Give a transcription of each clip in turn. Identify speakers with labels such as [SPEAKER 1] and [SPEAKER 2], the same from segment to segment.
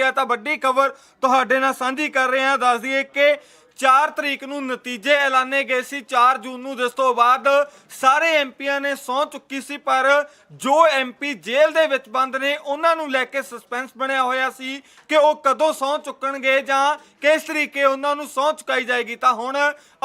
[SPEAKER 1] ਇਹ ਤਾਂ ਵੱਡੀ ਖਬਰ ਤੁਹਾਡੇ ਨਾਲ ਸਾਂਝੀ ਕਰ ਰਹੇ ਹਾਂ ਦੱਸ ਦਈਏ ਕਿ 4 ਤਰੀਕ ਨੂੰ ਨਤੀਜੇ ਐਲਾਨੇ ਗਏ ਸੀ 4 ਜੂਨ ਨੂੰ, ਜਿਸ ਤੋਂ ਬਾਅਦ ਸਾਰੇ ਐਮਪੀਆਂ ਨੇ ਸਹੁੰ ਚੁੱਕੀ ਸੀ, ਪਰ ਜੋ ਐਮਪੀ ਜੇਲ੍ਹ ਦੇ ਵਿੱਚ ਬੰਦ ਨੇ, ਉਹਨਾਂ ਨੂੰ ਲੈ ਕੇ ਸਸਪੈਂਸ ਬਣਿਆ ਹੋਇਆ ਸੀ ਕਿ ਉਹ ਕਦੋਂ ਸਹੁੰ ਚੁੱਕਣਗੇ ਜਾਂ ਕਿਸ ਤਰੀਕੇ ਉਹਨਾਂ ਨੂੰ ਸਹੁੰ ਚੁਕਾਈ ਜਾਏਗੀ। ਤਾਂ ਹੁਣ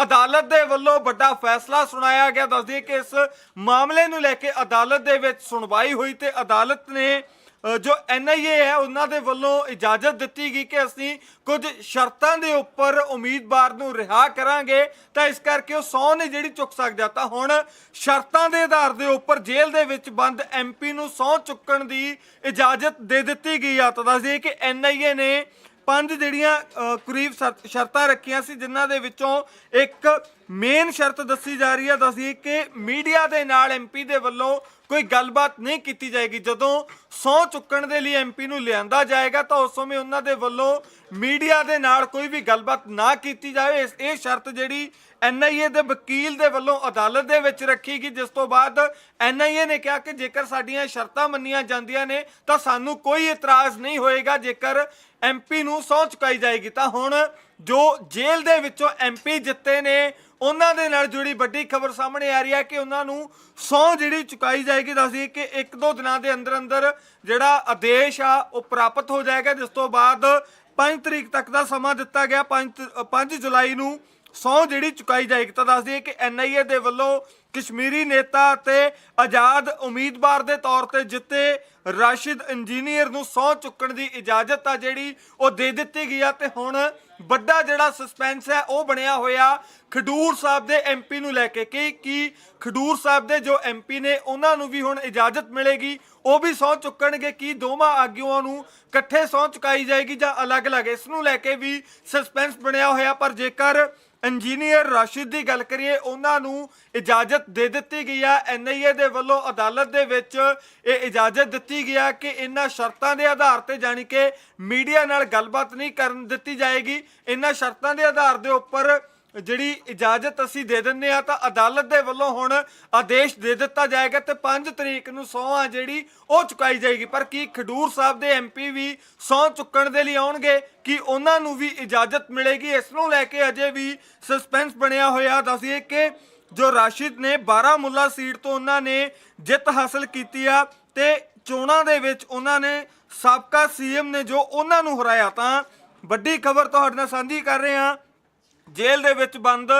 [SPEAKER 1] ਅਦਾਲਤ ਦੇ ਵੱਲੋਂ ਵੱਡਾ ਫੈਸਲਾ ਸੁਣਾਇਆ ਗਿਆ। ਦੱਸਦੀ ਕਿ ਇਸ ਮਾਮਲੇ ਨੂੰ ਲੈ ਕੇ ਅਦਾਲਤ ਦੇ ਵਿੱਚ ਸੁਣਵਾਈ ਹੋਈ ਤੇ ਅਦਾਲਤ ਨੇ ਜੋ ਐਨਆਈਏ ਹੈ, ਉਹਨਾਂ ਦੇ ਵੱਲੋਂ ਇਜਾਜ਼ਤ ਦਿੱਤੀ ਗਈ ਕਿ ਅਸੀਂ ਕੁਝ ਸ਼ਰਤਾਂ ਦੇ ਉੱਪਰ ਉਮੀਦਵਾਰ ਨੂੰ ਰਿਹਾ ਕਰਾਂਗੇ। ਤਾਂ ਇਸ ਕਰਕੇ ਉਹ ਸੌ ਨੇ ਜਿਹੜੀ ਚੁੱਕ ਸਕਦਾ ਤਾਂ ਹੁਣ ਸ਼ਰਤਾਂ ਦੇ ਆਧਾਰ ਦੇ ਉੱਪਰ ਜੇਲ੍ਹ ਦੇ ਵਿੱਚ ਬੰਦ ਐਮਪੀ ਨੂੰ ਸੌ ਚੁੱਕਣ ਦੀ ਇਜਾਜ਼ਤ ਦੇ ਦਿੱਤੀ ਗਈ ਆ। ਤਾਂ ਦੱਸ ਦਈਏ ਕਿ ਐਨਆਈਏ ਨੇ ਪੰਜ ਜਿਹੜੀਆਂ ਕਰੀਬ ਸ਼ਰਤ- ਸ਼ਰਤਾਂ ਰੱਖੀਆਂ ਸੀ, ਜਿਨ੍ਹਾਂ ਦੇ ਵਿੱਚੋਂ ਇੱਕ ਮੇਨ ਸ਼ਰਤ ਦੱਸੀ ਜਾ ਰਹੀ ਹੈ, ਦੱਸਦੀ ਕਿ ਮੀਡੀਆ ਦੇ ਨਾਲ ਐਮਪੀ ਦੇ ਵੱਲੋਂ ਕੋਈ ਗੱਲਬਾਤ ਨਹੀਂ ਕੀਤੀ ਜਾਏਗੀ। ਜਦੋਂ ਸਹੁੰ ਚੁੱਕਣ ਦੇ ਲਈ ਐਮਪੀ ਨੂੰ ਲਿਆਂਦਾ ਜਾਏਗਾ, ਤਾਂ ਉਸ ਸਮੇਂ ਉਹਨਾਂ ਦੇ ਵੱਲੋਂ ਮੀਡੀਆ ਦੇ ਨਾਲ ਕੋਈ ਵੀ ਗੱਲਬਾਤ ਨਾ ਕੀਤੀ ਜਾਵੇ। ਇਸ- ਇਹ ਸ਼ਰਤ ਜਿਹੜੀ ਐਨਆਈਏ ਦੇ ਵਕੀਲ ਦੇ ਵੱਲੋਂ ਅਦਾਲਤ ਦੇ ਵਿੱਚ ਰੱਖੀ ਗਈ। ਜਿਸ ਤੋਂ ਬਾਅਦ ਐਨਆਈਏ ਨੇ ਕਿਹਾ ਕਿ ਜੇਕਰ ਸਾਡੀਆਂ ਸ਼ਰਤਾਂ ਮੰਨੀਆਂ ਜਾਂਦੀਆਂ ਨੇ, ਤਾਂ ਸਾਨੂੰ ਕੋਈ ਇਤਰਾਜ਼ ਨਹੀਂ ਹੋਏਗਾ। ਜੇਕਰ ਐਮਪੀ ਨੂੰ ਸਹੁੰ ਚੁਕਾਈ ਜਾਏਗੀ, ਤਾਂ ਹੁਣ ਜੋ ਜੇਲ੍ਹ ਦੇ ਵਿੱਚੋਂ ਐਮਪੀ ਜਿੱਤੇ ਨੇ, ਉਹਨਾਂ ਦੇ ਨਾਲ ਜੁੜੀ ਵੱਡੀ ਖਬਰ ਸਾਹਮਣੇ ਆ ਰਹੀ ਹੈ ਕਿ ਉਹਨਾਂ ਨੂੰ ਸਹੁੰ ਜਿਹੜੀ ਚੁਕਾਈ ਜਾਏਗੀ ਦੱਸਦੀ ਕਿ ਇੱਕ ਦੋ ਦਿਨਾਂ ਦੇ ਅੰਦਰ ਅੰਦਰ ਜਿਹੜਾ ਆਦੇਸ਼ ਆ, ਉਹ ਪ੍ਰਾਪਤ ਹੋ ਜਾਏਗਾ। ਜਿਸ ਤੋਂ ਬਾਅਦ 5 ਤਰੀਕ ਤੱਕ ਦਾ ਸਮਾਂ ਦਿੱਤਾ ਗਿਆ। 5 5 ਜੁਲਾਈ ਨੂੰ ਸਹੁੰ ਜਿਹੜੀ ਚੁਕਾਈ ਜਾਏਗੀ ਤਾਂ ਦੱਸ ਦਈਏ ਕਿ ਐਨਆਈਏ ਦੇ ਵੱਲੋਂ ਕਸ਼ਮੀਰੀ ਨੇਤਾ ਅਤੇ ਆਜ਼ਾਦ ਉਮੀਦਵਾਰ ਦੇ ਤੌਰ ਤੇ ਜਿੱਤੇ ਰਾਸ਼ਿਦ ਇੰਜੀਨੀਅਰ ਨੂੰ ਸਹੁੰ ਚੁੱਕਣ ਦੀ ਇਜਾਜ਼ਤ ਆ ਜਿਹੜੀ ਉਹ ਦੇ ਦਿੱਤੀ ਗਈ ਆ ਤੇ ਹੁਣ ਵੱਡਾ ਜਿਹੜਾ ਸਸਪੈਂਸ ਹੈ, ਉਹ ਬਣਿਆ ਹੋਇਆ ਖਡੂਰ ਸਾਹਿਬ ਦੇ ਐਮਪੀ ਨੂੰ ਲੈ ਕੇ ਕਿ ਕੀ ਖਡੂਰ ਸਾਹਿਬ ਦੇ ਜੋ ਐਮਪੀ ਨੇ, ਉਹਨਾਂ ਨੂੰ ਵੀ ਹੁਣ ਇਜਾਜ਼ਤ ਮਿਲੇਗੀ, ਉਹ ਵੀ ਸਹੁੰ ਚੁੱਕਣਗੇ, ਕੀ ਦੋਵਾਂ ਆਗੂਆਂ ਨੂੰ ਇਕੱਠੇ ਸਹੁੰ ਚੁਕਾਈ ਜਾਏਗੀ ਜਾਂ ਅਲੱਗ-ਅਲੱਗ, ਇਸ ਨੂੰ ਲੈ ਕੇ ਵੀ ਸਸਪੈਂਸ ਬਣਿਆ ਹੋਇਆ, ਪਰ ਜੇਕਰ ਇੰਜੀਨੀਅਰ ਰਾਸ਼ਿਦ ਦੀ ਗੱਲ ਕਰੀਏ, ਉਹਨਾਂ ਨੂੰ ਇਜਾਜ਼ਤ ਦੇ ਦਿੱਤੀ ਗਈ ਆ। ਐਨਆਈਏ ਦੇ ਵੱਲੋਂ ਅਦਾਲਤ ਦੇ ਵਿੱਚ ਇਹ ਇਜਾਜ਼ਤ ਦਿੱਤੀ ਗਿਆ ਕਿ ਇਹਨਾਂ ਸ਼ਰਤਾਂ ਦੇ ਆਧਾਰ ਤੇ ਜਾਣੀ ਕਿ ਮੀਡੀਆ ਨਾਲ ਗੱਲਬਾਤ ਨਹੀਂ ਕਰਨ ਦਿੱਤੀ ਜਾਏਗੀ। ਇਹਨਾਂ ਸ਼ਰਤਾਂ ਦੇ ਆਧਾਰ ਦੇ ਉੱਪਰ ਜਿਹੜੀ ਇਜਾਜ਼ਤ ਅਸੀਂ ਦੇ ਦਿੰਨੇ ਆ ਤਾਂ ਅਦਾਲਤ ਦੇ ਵੱਲੋਂ ਹੁਣ ਆਦੇਸ਼ ਦੇ ਦਿੱਤਾ ਜਾਏਗਾ ਤੇ 5 ਤਰੀਕ ਨੂੰ ਸਹੁੰ ਆ ਜਿਹੜੀ ਉਹ ਚੁਕਾਈ ਜਾਏਗੀ। ਪਰ ਕੀ ਖਡੂਰ ਸਾਹਿਬ ਦੇ ਐਮਪੀ ਵੀ ਸਹੁੰ ਚੁੱਕਣ ਦੇ ਲਈ ਆਉਣਗੇ? ਕਿ ਉਹਨਾਂ ਨੂੰ ਵੀ ਇਜਾਜ਼ਤ ਮਿਲੇਗੀ? ਇਸ ਨੂੰ ਲੈ ਕੇ ਅਜੇ ਵੀ ਸਸਪੈਂਸ ਬਣਿਆ ਹੋਇਆ। ਦੱਸੀਏ ਕਿ ਜੋ ਰਾਸ਼ਿਦ ਨੇ 12 ਮੁੱਲਾ ਸੀਟ ਤੋਂ ਉਹਨਾਂ ਨੇ ਜਿੱਤ ਹਾਸਲ ਕੀਤੀ ਆ ਤੇ ਚੋਣਾਂ ਦੇ ਵਿੱਚ ਉਹਨਾਂ ਨੇ ਸਾਬਕਾ ਸੀਐਮ ਨੇ ਜੋ ਉਹਨਾਂ ਨੂੰ ਹਰਾਇਆ ਤਾਂ ਵੱਡੀ ਖਬਰ ਤੁਹਾਡੇ ਨਾਲ ਸਾਂਝੀ ਕਰ ਰਹੇ। ਹਾਂ ਜੇਲ੍ਹ ਦੇ ਵਿੱਚ ਬੰਦ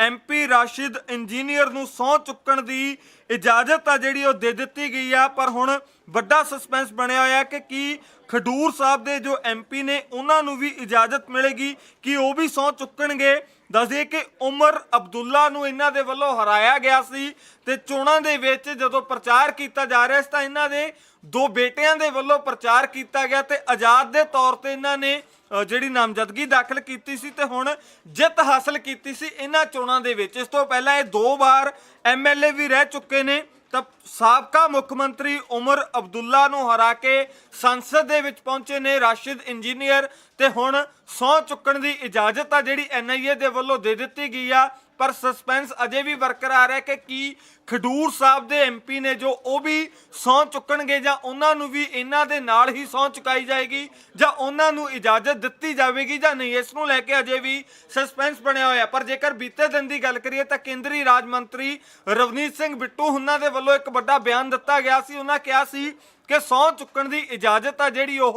[SPEAKER 1] ਐਮਪੀ ਰਾਸ਼ਿਦ ਇੰਜੀਨੀਅਰ ਨੂੰ ਸਹੁੰ ਚੁੱਕਣ ਦੀ ਇਜਾਜ਼ਤ ਆ ਜਿਹੜੀ ਉਹ ਦੇ ਦਿੱਤੀ ਗਈ ਆ, ਪਰ ਹੁਣ ਵੱਡਾ ਸਸਪੈਂਸ ਬਣਿਆ ਹੋਇਆ ਕਿ ਕੀ ਖਡੂਰ ਸਾਹਿਬ ਦੇ ਜੋ ਐਮਪੀ ਨੇ, ਉਹਨਾਂ ਨੂੰ ਵੀ ਇਜਾਜ਼ਤ ਮਿਲੇਗੀ, ਕਿ ਉਹ ਵੀ ਸਹੁੰ ਚੁੱਕਣਗੇ? ਦੱਸਦੇ ਕਿ ਉਮਰ ਅਬਦੁੱਲਾ ਨੂੰ ਇਹਨਾਂ ਦੇ ਵੱਲੋਂ ਹਰਾਇਆ ਗਿਆ ਸੀ ਤੇ ਚੋਣਾਂ ਦੇ ਵਿੱਚ ਜਦੋਂ ਪ੍ਰਚਾਰ ਕੀਤਾ ਜਾ ਰਿਹਾ ਸੀ ਤਾਂ ਇਹਨਾਂ ਦੇ ਦੋ ਬੇਟਿਆਂ ਦੇ ਵੱਲੋਂ ਪ੍ਰਚਾਰ ਕੀਤਾ ਗਿਆ ਤੇ ਆਜ਼ਾਦ ਦੇ ਤੌਰ ਤੇ ਇਹਨਾਂ ਨੇ ਜਿਹੜੀ ਨਾਮਜ਼ਦਗੀ ਦਾਖਲ ਕੀਤੀ ਸੀ ਤੇ ਹੁਣ ਜਿੱਤ ਹਾਸਲ ਕੀਤੀ ਸੀ ਇਹਨਾਂ ਚੋਣਾਂ ਦੇ ਵਿੱਚ। ਇਸ ਤੋਂ ਪਹਿਲਾਂ ਇਹ ਦੋ ਵਾਰ ਐਮਐਲਏ ਵੀ ਰਹਿ ਚੁੱਕੇ ਨੇ ਤਾਂ ਸਾਬਕਾ ਮੁੱਖ ਮੰਤਰੀ ਉਮਰ ਅਬਦੁੱਲਾ ਨੂੰ ਹਰਾ ਕੇ ਸੰਸਦ ਦੇ ਵਿੱਚ ਪਹੁੰਚੇ ਨੇ ਰਾਸ਼ਿਦ ਇੰਜੀਨੀਅਰ ਤੇ ਹੁਣ ਸਹੁੰ ਚੁੱਕਣ ਦੀ ਇਜਾਜ਼ਤ ਆ ਜਿਹੜੀ ਐਨਆਈਏ ਦੇ ਵੱਲੋਂ ਦੇ ਦਿੱਤੀ ਗਈ ਆ, ਪਰ ਸਸਪੈਂਸ ਅਜੇ ਵੀ ਬਰਕਰਾਰ ਹੈ ਕਿ ਕੀ ਖਡੂਰ ਸਾਹਿਬ ਦੇ ਐਮਪੀ ਨੇ ਜੋ ਉਹ ਵੀ ਸਹੁੰ ਚੁੱਕਣਗੇ ਜਾਂ ਉਹਨਾਂ ਨੂੰ ਵੀ ਇਹਨਾਂ ਦੇ ਨਾਲ ਹੀ ਸਹੁੰ ਚੁਕਾਈ ਜਾਏਗੀ ਜਾਂ ਉਹਨਾਂ ਨੂੰ ਇਜਾਜ਼ਤ ਦਿੱਤੀ ਜਾਵੇਗੀ ਜਾਂ ਨਹੀਂ, ਇਸ ਨੂੰ ਲੈ ਕੇ ਅਜੇ ਵੀ ਸਸਪੈਂਸ ਬਣਿਆ ਹੋਇਆ। ਪਰ ਜੇਕਰ ਬੀਤੇ ਦਿਨ ਦੀ ਗੱਲ ਕਰੀਏ ਤਾਂ ਕੇਂਦਰੀ ਰਾਜ ਮੰਤਰੀ ਰਵਨੀਤ ਸਿੰਘ ਬਿੱਟੂ ਉਹਨਾਂ ਦੇ ਵੱਲੋਂ ਇੱਕ ਵੱਡਾ ਬਿਆਨ ਦਿੱਤਾ ਗਿਆ ਸੀ। ਉਹਨਾਂ ਕਿਹਾ ਸੀ ਕਿ ਸਹੁੰ ਚੁੱਕਣ ਦੀ ਇਜਾਜ਼ਤ ਆ ਜਿਹੜੀ ਉਹ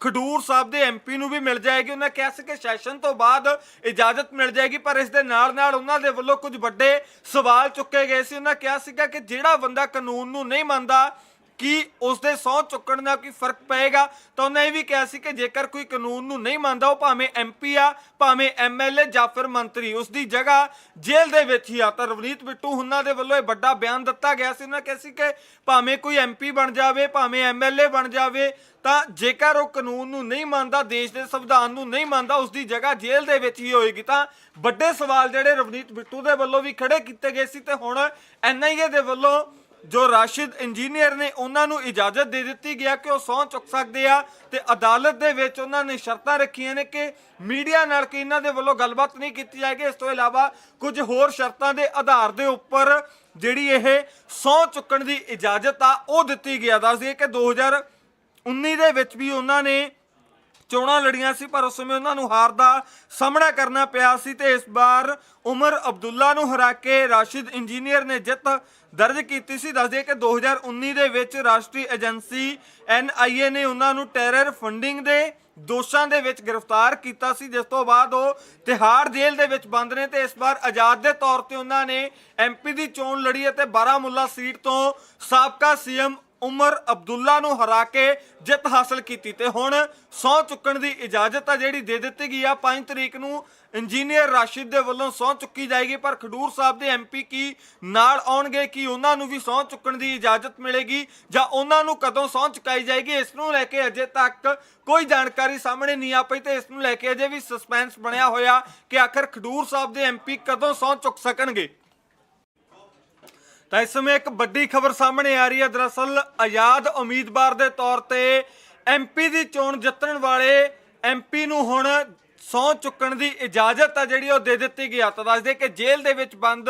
[SPEAKER 1] ਖਡੂਰ ਸਾਹਿਬ ਦੇ ਐਮਪੀ ਨੂੰ ਵੀ ਮਿਲ ਜਾਏਗੀ। ਉਹਨਾਂ ਕਿਹਾ ਸੀ ਕਿ ਸੈਸ਼ਨ ਤੋਂ ਬਾਅਦ ਇਜਾਜ਼ਤ ਮਿਲ ਜਾਏਗੀ, ਪਰ ਇਸ ਦੇ ਨਾਲ ਨਾਲ ਉਹਨਾਂ ਦੇ ਵੱਲੋਂ ਕੁਝ ਵੱਡੇ ਸਵਾਲ ਚੁੱਕੇ ਗਏ ਸੀ। ਉਹਨਾਂ ਕਿਹਾ ਸੀਗਾ ਕਿ ਜਿਹੜਾ ਬੰਦਾ ਕਾਨੂੰਨ ਨੂੰ ਨਹੀਂ ਮੰਨਦਾ ਕਿ ਉਸ ਦੇ ਸਹੁੰ ਚੁੱਕਣ ਨਾਲ ਕੋਈ ਫ਼ਰਕ ਪਏਗਾ? ਤਾਂ ਉਹਨੇ ਇਹ ਵੀ ਕਿਹਾ ਸੀ ਕਿ ਜੇਕਰ ਕੋਈ ਕਾਨੂੰਨ ਨੂੰ ਨਹੀਂ ਮੰਨਦਾ, ਉਹ ਭਾਵੇਂ ਐਮਪੀ ਆ, ਭਾਵੇਂ ਐਮਐਲਏ ਜਾਂ ਫਿਰ ਮੰਤਰੀ ਉਸ ਦੀ ਜਗ੍ਹਾ ਜੇਲ੍ਹ ਦੇ ਵਿੱਚ ਹੀ ਆ। ਤਾਂ ਰਵਨੀਤ ਬਿੱਟੂ ਹੁਣਾਂ ਦੇ ਵੱਲੋਂ ਇਹ ਵੱਡਾ ਬਿਆਨ ਦਿੱਤਾ ਗਿਆ ਸੀ। ਉਹਨਾਂ ਕਿਹਾ ਸੀ ਕਿ ਭਾਵੇਂ ਕੋਈ ਐਮਪੀ ਬਣ ਜਾਵੇ, ਭਾਵੇਂ ਐਮਐਲਏ ਬਣ ਜਾਵੇ, ਤਾਂ ਜੇਕਰ ਉਹ ਕਾਨੂੰਨ ਨੂੰ ਨਹੀਂ ਮੰਨਦਾ, ਦੇਸ਼ ਦੇ ਸੰਵਿਧਾਨ ਨੂੰ ਨਹੀਂ ਮੰਨਦਾ ਉਸ ਦੀ ਜਗ੍ਹਾ ਜੇਲ੍ਹ ਦੇ ਵਿੱਚ ਹੀ ਹੋਏਗੀ। ਤਾਂ ਵੱਡੇ ਸਵਾਲ ਜਿਹੜੇ ਰਵਨੀਤ ਬਿੱਟੂ ਦੇ ਵੱਲੋਂ ਵੀ ਖੜੇ ਕੀਤੇ ਗਏ ਸੀ ਤੇ ਹੁਣ ਐਨਆਈਏ ਦੇ ਵੱਲੋਂ ਜੋ ਰਾਸ਼ਿਦ ਇੰਜੀਨੀਅਰ ਨੇ ਉਹਨਾਂ ਨੂੰ ਇਜਾਜ਼ਤ ਦੇ ਦਿੱਤੀ ਗਿਆ ਕਿ ਉਹ ਸਹੁੰ ਚੁੱਕ ਸਕਦੇ ਆ ਤੇ ਅਦਾਲਤ ਦੇ ਵਿੱਚ ਉਹਨਾਂ ਨੇ ਸ਼ਰਤਾਂ ਰੱਖੀਆਂ ਨੇ ਕਿ ਮੀਡੀਆ ਨਾਲ ਕਿ ਇਹਨਾਂ ਦੇ ਵੱਲੋਂ ਗੱਲਬਾਤ ਨਹੀਂ ਕੀਤੀ ਜਾਏਗੀ। ਇਸ ਤੋਂ ਇਲਾਵਾ ਕੁਝ ਹੋਰ ਸ਼ਰਤਾਂ ਦੇ ਆਧਾਰ ਦੇ ਉੱਪਰ ਜਿਹੜੀ ਇਹ ਸਹੁੰ ਚੁੱਕਣ ਦੀ ਇਜਾਜ਼ਤ ਆ, ਉਹ ਦਿੱਤੀ ਗਿਆ। ਦੱਸ ਦਈਏ ਕਿ 2019 ਦੇ ਵਿੱਚ ਵੀ ਉਹਨਾਂ ਨੇ ਚੋਣਾਂ ਲੜੀਆਂ ਸੀ, ਪਰ ਉਸ ਸਮੇਂ ਉਹਨਾਂ ਨੂੰ ਹਾਰ ਦਾ ਸਾਹਮਣਾ ਕਰਨਾ ਪਿਆ ਸੀ ਤੇ ਇਸ ਵਾਰ ਉਮਰ ਅਬਦੁੱਲਾ ਨੂੰ ਹਰਾ ਕੇ ਰਾਸ਼ਿਦ ਇੰਜੀਨੀਅਰ ਨੇ ਜਿੱਤ ਦਰਜ ਕੀਤੀ ਸੀ। ਦੱਸਦੇ ਕਿ 2019 ਦੇ ਵਿੱਚ ਰਾਸ਼ਟਰੀ ਏਜੰਸੀ NIA ਨੇ ਉਹਨਾਂ ਨੂੰ ਟੈਰਰ ਫੰਡਿੰਗ ਦੇ ਦੋਸ਼ਾਂ ਦੇ ਵਿੱਚ ਗ੍ਰਿਫਤਾਰ ਕੀਤਾ ਸੀ, ਜਿਸ ਤੋਂ ਬਾਅਦ ਉਹ ਤਿਹਾੜ ਜੇਲ੍ਹ ਦੇ ਵਿੱਚ ਬੰਦ ਨੇ ਤੇ ਇਸ ਵਾਰ ਆਜ਼ਾਦ ਦੇ ਤੌਰ ਤੇ ਉਹਨਾਂ ਨੇ ਐਮਪੀ ਦੀ ਚੋਣ ਲੜੀ ਅਤੇ ਬਾਰਾਮੁੱਲਾ ਸੀਟ ਤੋਂ ਸਾਬਕਾ ਸੀਐਮ ਉਮਰ ਅਬਦੁੱਲਾ ਨੂੰ ਹਰਾ ਕੇ ਜਿੱਤ ਹਾਸਲ ਕੀਤੀ ਤੇ ਹੁਣ ਸਹੁੰ ਚੁੱਕਣ ਦੀ ਇਜਾਜ਼ਤ ਆ ਜਿਹੜੀ ਦੇ ਦਿੱਤੀ ਗਈ ਆ 5 ਤਰੀਕ ਨੂੰ ਇੰਜੀਨੀਅਰ ਰਾਸ਼ਿਦ ਦੇ ਵੱਲੋਂ ਸਹੁੰ ਚੁੱਕੀ ਜਾਏਗੀ, ਪਰ ਖਡੂਰ ਸਾਹਿਬ ਦੇ ਐਮਪੀ ਕੀ ਨਾਲ ਆਉਣਗੇ ਕਿ ਉਹਨਾਂ ਨੂੰ ਵੀ ਸਹੁੰ ਚੁੱਕਣ ਦੀ ਇਜਾਜ਼ਤ ਮਿਲੇਗੀ ਜਾਂ ਉਹਨਾਂ ਨੂੰ ਕਦੋਂ ਸਹੁੰ ਚੁਕਾਈ ਜਾਏਗੀ, ਇਸ ਨੂੰ ਲੈ ਕੇ ਅਜੇ ਤੱਕ ਕੋਈ ਜਾਣਕਾਰੀ ਸਾਹਮਣੇ ਨਹੀਂ ਆ ਪਈ ਤੇ ਇਸ ਨੂੰ ਲੈ ਕੇ ਅਜੇ ਵੀ ਸਸਪੈਂਸ ਬਣਿਆ ਹੋਇਆ ਕਿ ਆਖਰ ਖਡੂਰ ਸਾਹਿਬ ਦੇ ਐਮਪੀ ਕਦੋਂ ਸਹੁੰ ਚੁੱਕ ਸਕਣਗੇ। ਤਾਂ ਇਸ ਸਮੇਂ ਇੱਕ ਵੱਡੀ ਖਬਰ ਸਾਹਮਣੇ ਆ ਰਹੀ ਹੈ। ਦਰਅਸਲ ਆਜ਼ਾਦ ਉਮੀਦਵਾਰ ਦੇ ਤੌਰ ਤੇ ਐਮਪੀ ਦੀ ਚੋਣ ਜਿੱਤਣ ਵਾਲੇ ਐਮਪੀ ਨੂੰ ਹੁਣ ਸਹੁੰ ਚੁੱਕਣ ਦੀ ਇਜਾਜ਼ਤ ਆ ਜਿਹੜੀ ਉਹ ਦੇ ਦਿੱਤੀ ਗਈ ਆ। ਤਾਂ ਦੱਸਦੇ ਕਿ ਜੇਲ੍ਹ ਦੇ ਵਿੱਚ ਬੰਦ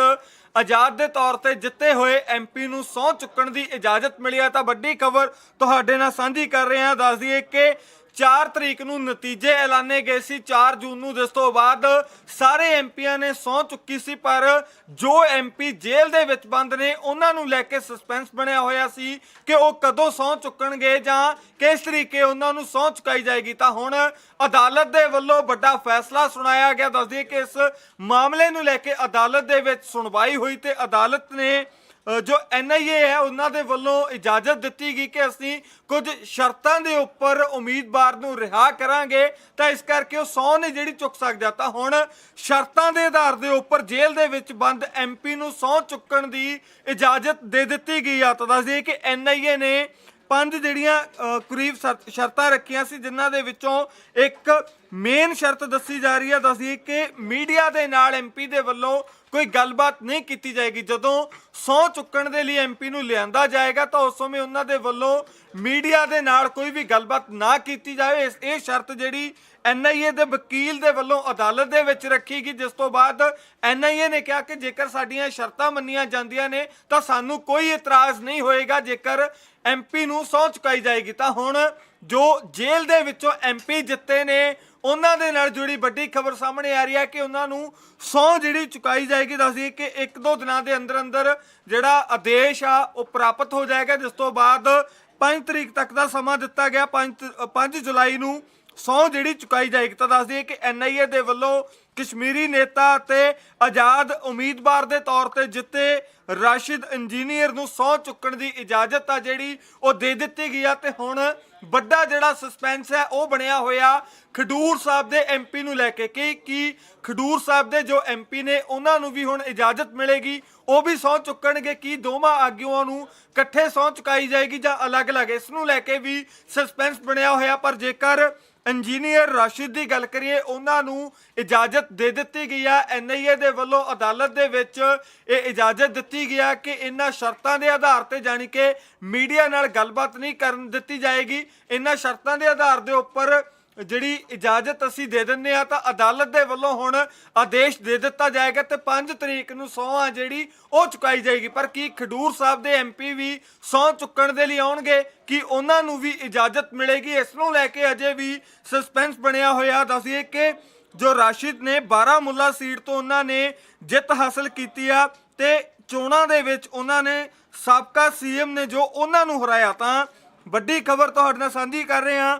[SPEAKER 1] ਆਜ਼ਾਦ ਦੇ ਤੌਰ ਤੇ ਜਿੱਤੇ ਹੋਏ ਐਮਪੀ ਨੂੰ ਸਹੁੰ ਚੁੱਕਣ ਦੀ ਇਜਾਜ਼ਤ ਮਿਲੀ ਆ। ਤਾਂ ਵੱਡੀ ਖਬਰ ਤੁਹਾਡੇ ਨਾਲ ਸਾਂਝੀ ਕਰ ਰਹੇ ਹਾਂ। ਦੱਸ ਦਈਏ ਕਿ 4 ਤਰੀਕ ਨੂੰ ਨਤੀਜੇ ਐਲਾਨੇ ਗਏ ਸੀ। 4 ਜੂਨ ਨੂੰ ਜਿਸ ਤੋਂ ਬਾਅਦ ਸਾਰੇ ਐਮਪੀਆਂ ਨੇ ਸਹੁੰ ਚੁੱਕੀ ਸੀ, ਪਰ ਜੋ ਐਮਪੀ ਜੇਲ੍ਹ ਦੇ ਵਿੱਚ ਬੰਦ ਨੇ, ਉਹਨਾਂ ਨੂੰ ਲੈ ਕੇ ਸਸਪੈਂਸ ਬਣਿਆ ਹੋਇਆ ਸੀ ਕਿ ਉਹ ਕਦੋਂ ਸਹੁੰ ਚੁੱਕਣਗੇ ਜਾਂ ਕਿਸ ਤਰੀਕੇ ਉਹਨਾਂ ਨੂੰ ਸਹੁੰ ਚੁਕਾਈ ਜਾਏਗੀ। ਤਾਂ ਹੁਣ ਅਦਾਲਤ ਦੇ ਵੱਲੋਂ ਵੱਡਾ ਫੈਸਲਾ ਸੁਣਾਇਆ ਗਿਆ। ਦੱਸਦੀ ਕਿ ਇਸ ਮਾਮਲੇ ਨੂੰ ਲੈ ਕੇ ਅਦਾਲਤ ਦੇ ਵਿੱਚ ਸੁਣਵਾਈ ਹੋਈ ਤੇ ਅਦਾਲਤ ਨੇ ਜੋ ਐਨਆਈਏ ਹੈ, ਉਹਨਾਂ ਦੇ ਵੱਲੋਂ ਇਜਾਜ਼ਤ ਦਿੱਤੀ ਗਈ ਕਿ ਅਸੀਂ ਕੁਝ ਸ਼ਰਤਾਂ ਦੇ ਉੱਪਰ ਉਮੀਦਵਾਰ ਨੂੰ ਰਿਹਾ ਕਰਾਂਗੇ। ਤਾਂ ਇਸ ਕਰਕੇ ਉਹ ਸਹੁੰ ਨੇ ਜਿਹੜੀ ਚੁੱਕ ਸਕਦਾ ਤਾਂ ਹੁਣ ਸ਼ਰਤਾਂ ਦੇ ਆਧਾਰ ਦੇ ਉੱਪਰ ਜੇਲ੍ਹ ਦੇ ਵਿੱਚ ਬੰਦ ਐਮਪੀ ਨੂੰ ਸਹੁੰ ਚੁੱਕਣ ਦੀ ਇਜਾਜ਼ਤ ਦੇ ਦਿੱਤੀ ਗਈ ਆ। ਤਾਂ ਦੱਸ ਦਈਏ ਕਿ ਐਨਆਈਏ ਨੇ ਪੰਜ ਜਿਹੜੀਆਂ ਕਰੀਬ ਸ਼ਰਤ- ਸ਼ਰਤਾਂ ਰੱਖੀਆਂ ਸੀ, ਜਿਨ੍ਹਾਂ ਦੇ ਵਿੱਚੋਂ ਇੱਕ ਮੇਨ ਸ਼ਰਤ ਦੱਸੀ ਜਾ ਰਹੀ ਹੈ, ਦੱਸਦੀ ਕਿ ਮੀਡੀਆ ਦੇ ਨਾਲ ਐਮਪੀ ਦੇ ਵੱਲੋਂ ਕੋਈ ਗੱਲਬਾਤ ਨਹੀਂ ਕੀਤੀ ਜਾਏਗੀ। ਜਦੋਂ ਸਹੁੰ ਚੁੱਕਣ ਦੇ ਲਈ ਐਮਪੀ ਨੂੰ ਲਿਆਂਦਾ ਜਾਏਗਾ, ਤਾਂ ਉਸ ਸਮੇਂ ਉਹਨਾਂ ਦੇ ਵੱਲੋਂ ਮੀਡੀਆ ਦੇ ਨਾਲ ਕੋਈ ਵੀ ਗੱਲਬਾਤ ਨਾ ਕੀਤੀ ਜਾਵੇ। ਇਸ- ਇਹ ਸ਼ਰਤ ਜਿਹੜੀ ਐਨਆਈਏ ਦੇ ਵਕੀਲ ਦੇ ਵੱਲੋਂ ਅਦਾਲਤ ਦੇ ਵਿੱਚ ਰੱਖੀ ਗਈ, ਜਿਸ ਤੋਂ ਬਾਅਦ ਐਨਆਈਏ ਨੇ ਕਿਹਾ ਕਿ ਜੇਕਰ ਸਾਡੀਆਂ ਸ਼ਰਤਾਂ ਮੰਨੀਆਂ ਜਾਂਦੀਆਂ ਨੇ, ਤਾਂ ਸਾਨੂੰ ਕੋਈ ਇਤਰਾਜ਼ ਨਹੀਂ ਹੋਏਗਾ, ਜੇਕਰ ਐਮਪੀ ਨੂੰ ਸਹੁੰ ਚੁਕਾਈ ਜਾਏਗੀ। ਤਾਂ ਹੁਣ ਜੋ ਜੇਲ੍ਹ ਦੇ ਵਿੱਚੋਂ ਐਮਪੀ ਜਿੱਤੇ ਨੇ, ਉਹਨਾਂ ਦੇ ਨਾਲ ਜੁੜੀ ਵੱਡੀ ਖਬਰ ਸਾਹਮਣੇ ਆ ਰਹੀ ਹੈ ਕਿ ਉਹਨਾਂ ਨੂੰ ਸਹੁੰ ਜਿਹੜੀ ਚੁਕਾਈ ਜਾਏਗੀ, ਦੱਸਦੀ ਕਿ ਇੱਕ ਦੋ ਦਿਨਾਂ ਦੇ ਅੰਦਰ ਅੰਦਰ ਜਿਹੜਾ ਆਦੇਸ਼ ਆ, ਉਹ ਪ੍ਰਾਪਤ ਹੋ ਜਾਏਗਾ, ਜਿਸ ਤੋਂ ਬਾਅਦ 5 ਤਰੀਕ ਤੱਕ ਦਾ ਸਮਾਂ ਦਿੱਤਾ ਗਿਆ। 5 5 ਜੁਲਾਈ ਨੂੰ ਸਹੁੰ ਜਿਹੜੀ ਚੁਕਾਈ ਜਾਏਗੀ ਤਾਂ ਦੱਸ ਦਈਏ ਕਿ ਐਨਆਈਏ ਦੇ ਵੱਲੋਂ ਕਸ਼ਮੀਰੀ ਨੇਤਾ ਅਤੇ ਆਜ਼ਾਦ ਉਮੀਦਵਾਰ ਦੇ ਤੌਰ ਤੇ ਜਿੱਤੇ ਰਾਸ਼ਿਦ ਇੰਜੀਨੀਅਰ ਨੂੰ ਸਹੁੰ ਚੁੱਕਣ ਦੀ ਇਜਾਜ਼ਤ ਆ ਜਿਹੜੀ ਉਹ ਦੇ ਦਿੱਤੀ ਗਈ ਆ ਤੇ ਹੁਣ ਵੱਡਾ ਜਿਹੜਾ ਸਸਪੈਂਸ ਹੈ, ਉਹ ਬਣਿਆ ਹੋਇਆ ਖਡੂਰ ਸਾਹਿਬ ਦੇ ਐਮਪੀ ਨੂੰ ਲੈ ਕੇ ਕਿ, ਕੀ ਖਡੂਰ ਸਾਹਿਬ ਦੇ ਜੋ ਐਮਪੀ ਨੇ, ਉਹਨਾਂ ਨੂੰ ਵੀ ਹੁਣ ਇਜਾਜ਼ਤ ਮਿਲੇਗੀ, ਉਹ ਵੀ ਸਹੁੰ ਚੁੱਕਣਗੇ, ਕੀ ਦੋਵਾਂ ਆਗੂਆਂ ਨੂੰ ਇਕੱਠੇ ਸਹੁੰ ਚੁਕਾਈ ਜਾਏਗੀ ਜਾਂ ਅਲੱਗ-ਅਲੱਗ, ਇਸ ਨੂੰ ਲੈ ਕੇ ਵੀ ਸਸਪੈਂਸ ਬਣਿਆ ਹੋਇਆ, ਪਰ ਜੇਕਰ ਇੰਜੀਨੀਅਰ ਰਾਸ਼ਿਦ ਦੀ ਗੱਲ ਕਰੀਏ, ਉਹਨਾਂ ਨੂੰ ਇਜਾਜ਼ਤ ਦੇ ਦਿੱਤੀ ਗਈ ਆ। ਐਨਆਈਏ ਦੇ ਵੱਲੋਂ ਅਦਾਲਤ ਦੇ ਵਿੱਚ ਇਹ ਇਜਾਜ਼ਤ ਦਿੱਤੀ ਗਿਆ ਕਿ ਇਹਨਾਂ ਸ਼ਰਤਾਂ ਦੇ ਆਧਾਰ ਤੇ ਜਾਣੀ ਕਿ ਮੀਡੀਆ ਨਾਲ ਗੱਲਬਾਤ ਨਹੀਂ ਕਰਨ ਦਿੱਤੀ ਜਾਏਗੀ। ਇਹਨਾਂ ਸ਼ਰਤਾਂ ਦੇ ਆਧਾਰ ਦੇ ਉੱਪਰ ਜਿਹੜੀ ਇਜਾਜ਼ਤ ਅਸੀਂ ਦੇ ਦਿੰਨੇ ਆ ਤਾਂ ਅਦਾਲਤ ਦੇ ਵੱਲੋਂ ਹੁਣ ਆਦੇਸ਼ ਦੇ ਦਿੱਤਾ ਜਾਏਗਾ ਤੇ 5 ਤਰੀਕ ਨੂੰ ਸਹੁੰ ਆ ਜਿਹੜੀ ਉਹ ਚੁਕਾਈ ਜਾਏਗੀ। ਪਰ ਕੀ ਖਡੂਰ ਸਾਹਿਬ ਦੇ ਐਮਪੀ ਵੀ ਸਹੁੰ ਚੁੱਕਣ ਦੇ ਲਈ ਆਉਣਗੇ? ਕਿ ਉਹਨਾਂ ਨੂੰ ਵੀ ਇਜਾਜ਼ਤ ਮਿਲੇਗੀ? ਇਸ ਨੂੰ ਲੈ ਕੇ ਅਜੇ ਵੀ ਸਸਪੈਂਸ ਬਣਿਆ ਹੋਇਆ ਦੱਸੀਏ ਕਿ ਜੋ ਰਾਸ਼ਿਦ ਨੇ ਬਾਰਾਮੁੱਲਾ ਸੀਟ ਤੋਂ ਉਹਨਾਂ ਨੇ ਜਿੱਤ ਹਾਸਲ ਕੀਤੀ ਆ ਤੇ ਚੋਣਾਂ ਦੇ ਵਿੱਚ ਉਹਨਾਂ ਨੇ ਸਾਬਕਾ ਸੀਐਮ ਨੇ ਜੋ ਉਹਨਾਂ ਨੂੰ ਹਰਾਇਆ ਤਾਂ ਵੱਡੀ ਖਬਰ ਤੁਹਾਡੇ ਨਾਲ ਸਾਂਝੀ ਕਰ ਰਹੇ ਹਾਂ।